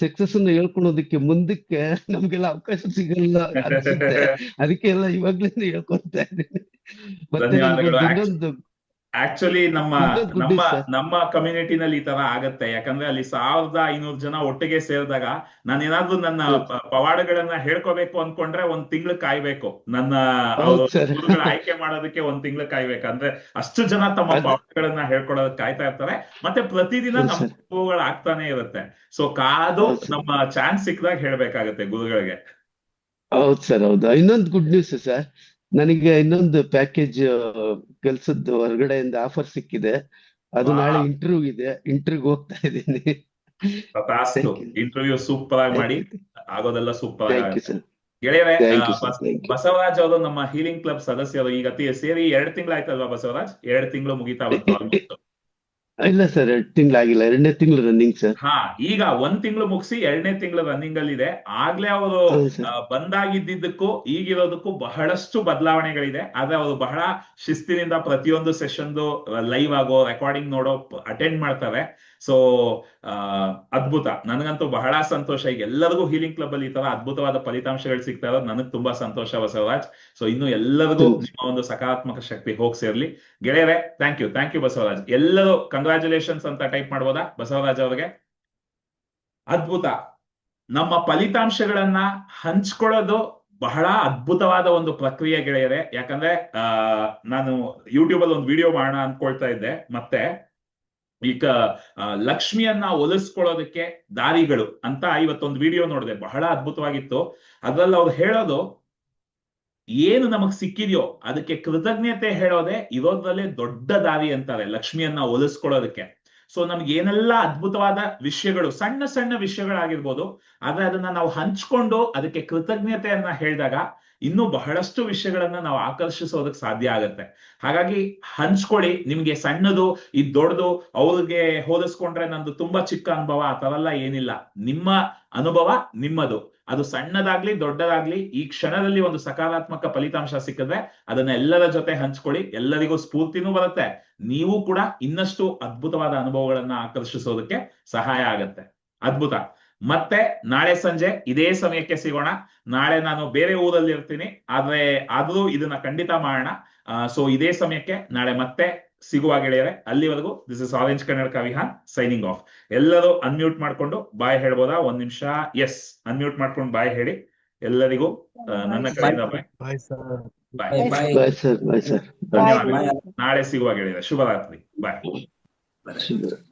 ಸಕ್ಸಸ್ ಅನ್ನ ಹೇಳ್ಕೊಳೋದಕ್ಕೆ ಮುಂದಕ್ಕೆ ನಮ್ಗೆಲ್ಲ ಅವಕಾಶ ಸಿಗಲ್ಲ ಅದಕ್ಕೆಲ್ಲ ಅದಕ್ಕೆ ಎಲ್ಲ ಇವಾಗ್ಲೇ ಹೇಳ್ಕೊಳ್ತಾ ಇದ್ದೀನಿ. ಮತ್ತೆ. ಇನ್ನೊಂದು ಆಕ್ಚುಲಿ ನಮ್ಮ ನಮ್ಮ ನಮ್ಮ ಕಮ್ಯುನಿಟಿನಲ್ಲಿ ಈ ತರ ಆಗತ್ತೆ. ಯಾಕಂದ್ರೆ ಅಲ್ಲಿ ಸಾವಿರದ ಐನೂರು ಜನ ಒಟ್ಟಿಗೆ ಸೇರಿದಾಗ ನಾನು ಏನಾದ್ರೂ ನನ್ನ. ಪವಾಡಗಳನ್ನ ಹೇಳ್ಕೋಬೇಕು ಅನ್ಕೊಂಡ್ರೆ ಒಂದ್ ತಿಂಗಳು ಕಾಯ್ಬೇಕು. ನನ್ನ ಆಯ್ಕೆ ಮಾಡೋದಕ್ಕೆ ಒಂದ್ ತಿಂಗಳು ಕಾಯ್ಬೇಕು. ಅಂದ್ರೆ ಅಷ್ಟು ಜನ ತಮ್ಮ ಪವಾಡಗಳನ್ನ ಹೇಳ್ಕೊಡೋದಕ್ಕೆ ಕಾಯ್ತಾ ಇರ್ತಾರೆ. ಮತ್ತೆ ಪ್ರತಿದಿನ ನಮ್ಮ ಗುರುಗಳು ಆಗ್ತಾನೆ ಇರುತ್ತೆ. ಸೊ ಕಾದು ನಮ್ಮ ಚಾನ್ಸ್ ಸಿಕ್ಕದಾಗ ಹೇಳ್ಬೇಕಾಗತ್ತೆ ಗುರುಗಳಿಗೆ. ಹೌದ್ ಸರ್ ಹೌದು. ಇನ್ನೊಂದು ಗುಡ್ ನ್ಯೂಸ್ ಸರ್ ನನಗೆ ಇನ್ನೊಂದು ಪ್ಯಾಕೇಜ್ ಕೆಲ್ಸದ್ದು ಹೊರಗಡೆಯಿಂದ ಆಫರ್ ಸಿಕ್ಕಿದೆ. ಅದು ನಾಳೆ ಇಂಟರ್ವ್ಯೂ ಇದೆ. ಇಂಟರ್ವ್ಯೂ ಹೋಗ್ತಾ ಇದ್ದೀನಿ. ಇಂಟರ್ವ್ಯೂ ಸೂಪರ್ ಆಗಿ ಮಾಡಿ. ಆಗೋದೆಲ್ಲ ಸೂಪರ್ ಗೆಳೆಯರೇ ಬಸವರಾಜ್ ಅವರು ನಮ್ಮ ಹೀಲಿಂಗ್ ಕ್ಲಬ್ ಸದಸ್ಯರು. ಈಗ ಸೇರಿ ಎರಡ್ ತಿಂಗಳಾಯ್ತಲ್ವಾ ಬಸವರಾಜ್? ಎರಡ್ ತಿಂಗಳು ಮುಗಿತಾ. (laughs) ಇಲ್ಲ ಸರ್ ಎರಡು ತಿಂಗಳಾಗಿಲ್ಲ ಎರಡನೇ ತಿಂಗಳು ರನ್ನಿಂಗ್ ಸರ್ ಹಾ ಈಗ ಒಂದ್ ತಿಂಗಳು ಮುಗಿಸಿ ಎರಡನೇ ತಿಂಗಳು ರನ್ನಿಂಗ್ ಅಲ್ಲಿ ಇದೆ. ಆಗ್ಲೇ ಅವರು ಬಂದಾಗಿದ್ದಿದ್ದಕ್ಕೂ ಈಗಿರೋದಕ್ಕೂ ಬಹಳಷ್ಟು ಬದಲಾವಣೆಗಳಿದೆ. ಆದ್ರೆ ಅವರು ಬಹಳ ಶಿಸ್ತಿನಿಂದ ಪ್ರತಿಯೊಂದು ಸೆಷನ್ದು ಲೈವ್ ಆಗೋ ರೆಕಾರ್ಡಿಂಗ್ ನೋಡೋ ಅಟೆಂಡ್ ಮಾಡ್ತಾರೆ ಸೊ ಅದ್ಭುತ. ನನಗಂತೂ ಬಹಳ ಸಂತೋಷ. ಈಗ ಎಲ್ಲರಿಗೂ ಹೀಲಿಂಗ್ ಕ್ಲಬ್ ಅಲ್ಲಿ ಈ ತರ ಅದ್ಭುತವಾದ ಫಲಿತಾಂಶಗಳು ಸಿಗ್ತಾ ಇರೋದು ನನಗೆ ತುಂಬಾ ಸಂತೋಷ ಬಸವರಾಜ್. ಸೊ ಇನ್ನು ಎಲ್ಲರಿಗೂ ನಿಮ್ಮ ಒಂದು ಸಕಾರಾತ್ಮಕ ಶಕ್ತಿ ಹೋಗ್ ಸೇರ್ಲಿ. ಗೆಳೆಯರೆ thank you thank you Basavaraj. ಎಲ್ಲರೂ ಕಂಗ್ರಾಚುಲೇಷನ್ಸ್ ಅಂತ ಟೈಪ್ ಮಾಡ್ಬೋದಾ ಬಸವರಾಜ್ ಅವರಿಗೆ? ಅದ್ಭುತ. ನಮ್ಮ ಫಲಿತಾಂಶಗಳನ್ನ ಹಂಚ್ಕೊಳ್ಳೋದು ಬಹಳ ಅದ್ಭುತವಾದ ಒಂದು ಪ್ರಕ್ರಿಯೆ ಗೆಳೆಯರೆ. ಯಾಕಂದ್ರೆ ಆ ನಾನು ಯೂಟ್ಯೂಬ್ ಅಲ್ಲಿ ಒಂದು ವಿಡಿಯೋ ಮಾಡೋಣ ಅನ್ಕೊಳ್ತಾ ಇದ್ದೆ. ಮತ್ತೆ ಈಗ ಲಕ್ಷ್ಮಿಯನ್ನ ಒಲಿಸ್ಕೊಳ್ಳೋದಕ್ಕೆ ದಾರಿಗಳು ಅಂತ ಇವತ್ತೊಂದು ವಿಡಿಯೋ ನೋಡಿದೆ. ಬಹಳ ಅದ್ಭುತವಾಗಿತ್ತು. ಅದ್ರಲ್ಲಿ ಅವ್ರು ಹೇಳೋದು, ಏನು ನಮಗ್ ಸಿಕ್ಕಿದೆಯೋ ಅದಕ್ಕೆ ಕೃತಜ್ಞತೆ ಹೇಳೋದೇ ಇರೋದ್ರಲ್ಲೇ ದೊಡ್ಡ ದಾರಿ ಅಂತಾರೆ ಲಕ್ಷ್ಮಿಯನ್ನ ಒಲಿಸ್ಕೊಳ್ಳೋದಕ್ಕೆ. ಸೊ ನಮ್ಗೆ ಏನೆಲ್ಲ ಅದ್ಭುತವಾದ ವಿಷಯಗಳು, ಸಣ್ಣ ಸಣ್ಣ ವಿಷಯಗಳಾಗಿರ್ಬೋದು, ಆದ್ರೆ ಅದನ್ನ ನಾವು ಹಂಚ್ಕೊಂಡು ಅದಕ್ಕೆ ಕೃತಜ್ಞತೆಯನ್ನ ಹೇಳಿದಾಗ ಇನ್ನೂ ಬಹಳಷ್ಟು ವಿಷಯಗಳನ್ನ ನಾವು ಆಕರ್ಷಿಸೋದಕ್ಕೆ ಸಾಧ್ಯ ಆಗತ್ತೆ. ಹಾಗಾಗಿ ಹಂಚ್ಕೊಳ್ಳಿ, ನಿಮ್ಗೆ ಸಣ್ಣದು, ಇದು ದೊಡ್ಡದು, ಅವ್ರಿಗೆ ಹೋಲಿಸ್ಕೊಂಡ್ರೆ ನಂದು ತುಂಬಾ ಚಿಕ್ಕ ಅನುಭವ, ಆ ಥರ ಏನಿಲ್ಲ. ನಿಮ್ಮ ಅನುಭವ ನಿಮ್ಮದು. ಅದು ಸಣ್ಣದಾಗ್ಲಿ, ದೊಡ್ಡದಾಗ್ಲಿ, ಈ ಕ್ಷಣದಲ್ಲಿ ಒಂದು ಸಕಾರಾತ್ಮಕ ಫಲಿತಾಂಶ ಸಿಕ್ಕಿದ್ರೆ ಅದನ್ನ ಎಲ್ಲರ ಜೊತೆ ಹಂಚ್ಕೊಳ್ಳಿ, ಎಲ್ಲರಿಗೂ ಸ್ಫೂರ್ತಿನೂ ಬರುತ್ತೆ. ನೀವು ಕೂಡ ಇನ್ನಷ್ಟು ಅದ್ಭುತವಾದ ಅನುಭವಗಳನ್ನ ಆಕರ್ಷಿಸೋದಕ್ಕೆ ಸಹಾಯ ಆಗತ್ತೆ. ಅದ್ಭುತ. ಮತ್ತೆ ನಾಳೆ ಸಂಜೆ ಇದೇ ಸಮಯಕ್ಕೆ ಸಿಗೋಣ. ನಾಳೆ ನಾನು ಬೇರೆ ಊರಲ್ಲಿ ಇರ್ತೀನಿ. ಆದ್ರೆ ಆದ್ರೂ ಇದನ್ನ ಖಂಡಿತ ಮಾಡೋಣ. ಸೊ ಇದೇ ಸಮಯಕ್ಕೆ ನಾಳೆ ಮತ್ತೆ ಸಿಗುವ ಗೆಳೆಯರೆ ಅಲ್ಲಿವರೆಗೂ this is orange Kannada Vihan signing off ಎಲ್ಲರೂ ಅನ್ಮ್ಯೂಟ್ ಮಾಡ್ಕೊಂಡು ಬಾಯ್ ಹೇಳ್ಬೋದಾ? ಒಂದ್ ನಿಮಿಷ. ಎಸ್ ಅನ್ಮ್ಯೂಟ್ ಮಾಡ್ಕೊಂಡು ಬಾಯ್ ಹೇಳಿ. ಎಲ್ಲರಿಗೂ ಆ, ನನ್ನ ಕಡೆಯಿಂದ ಬಾಯ್. ಬಾಯ್ ನಾಳೆ ಸಿಗುವ ಗೆಳೆಯರೆ. ಶುಭರಾತ್ರಿ. ಬಾಯ್ ಶುಭ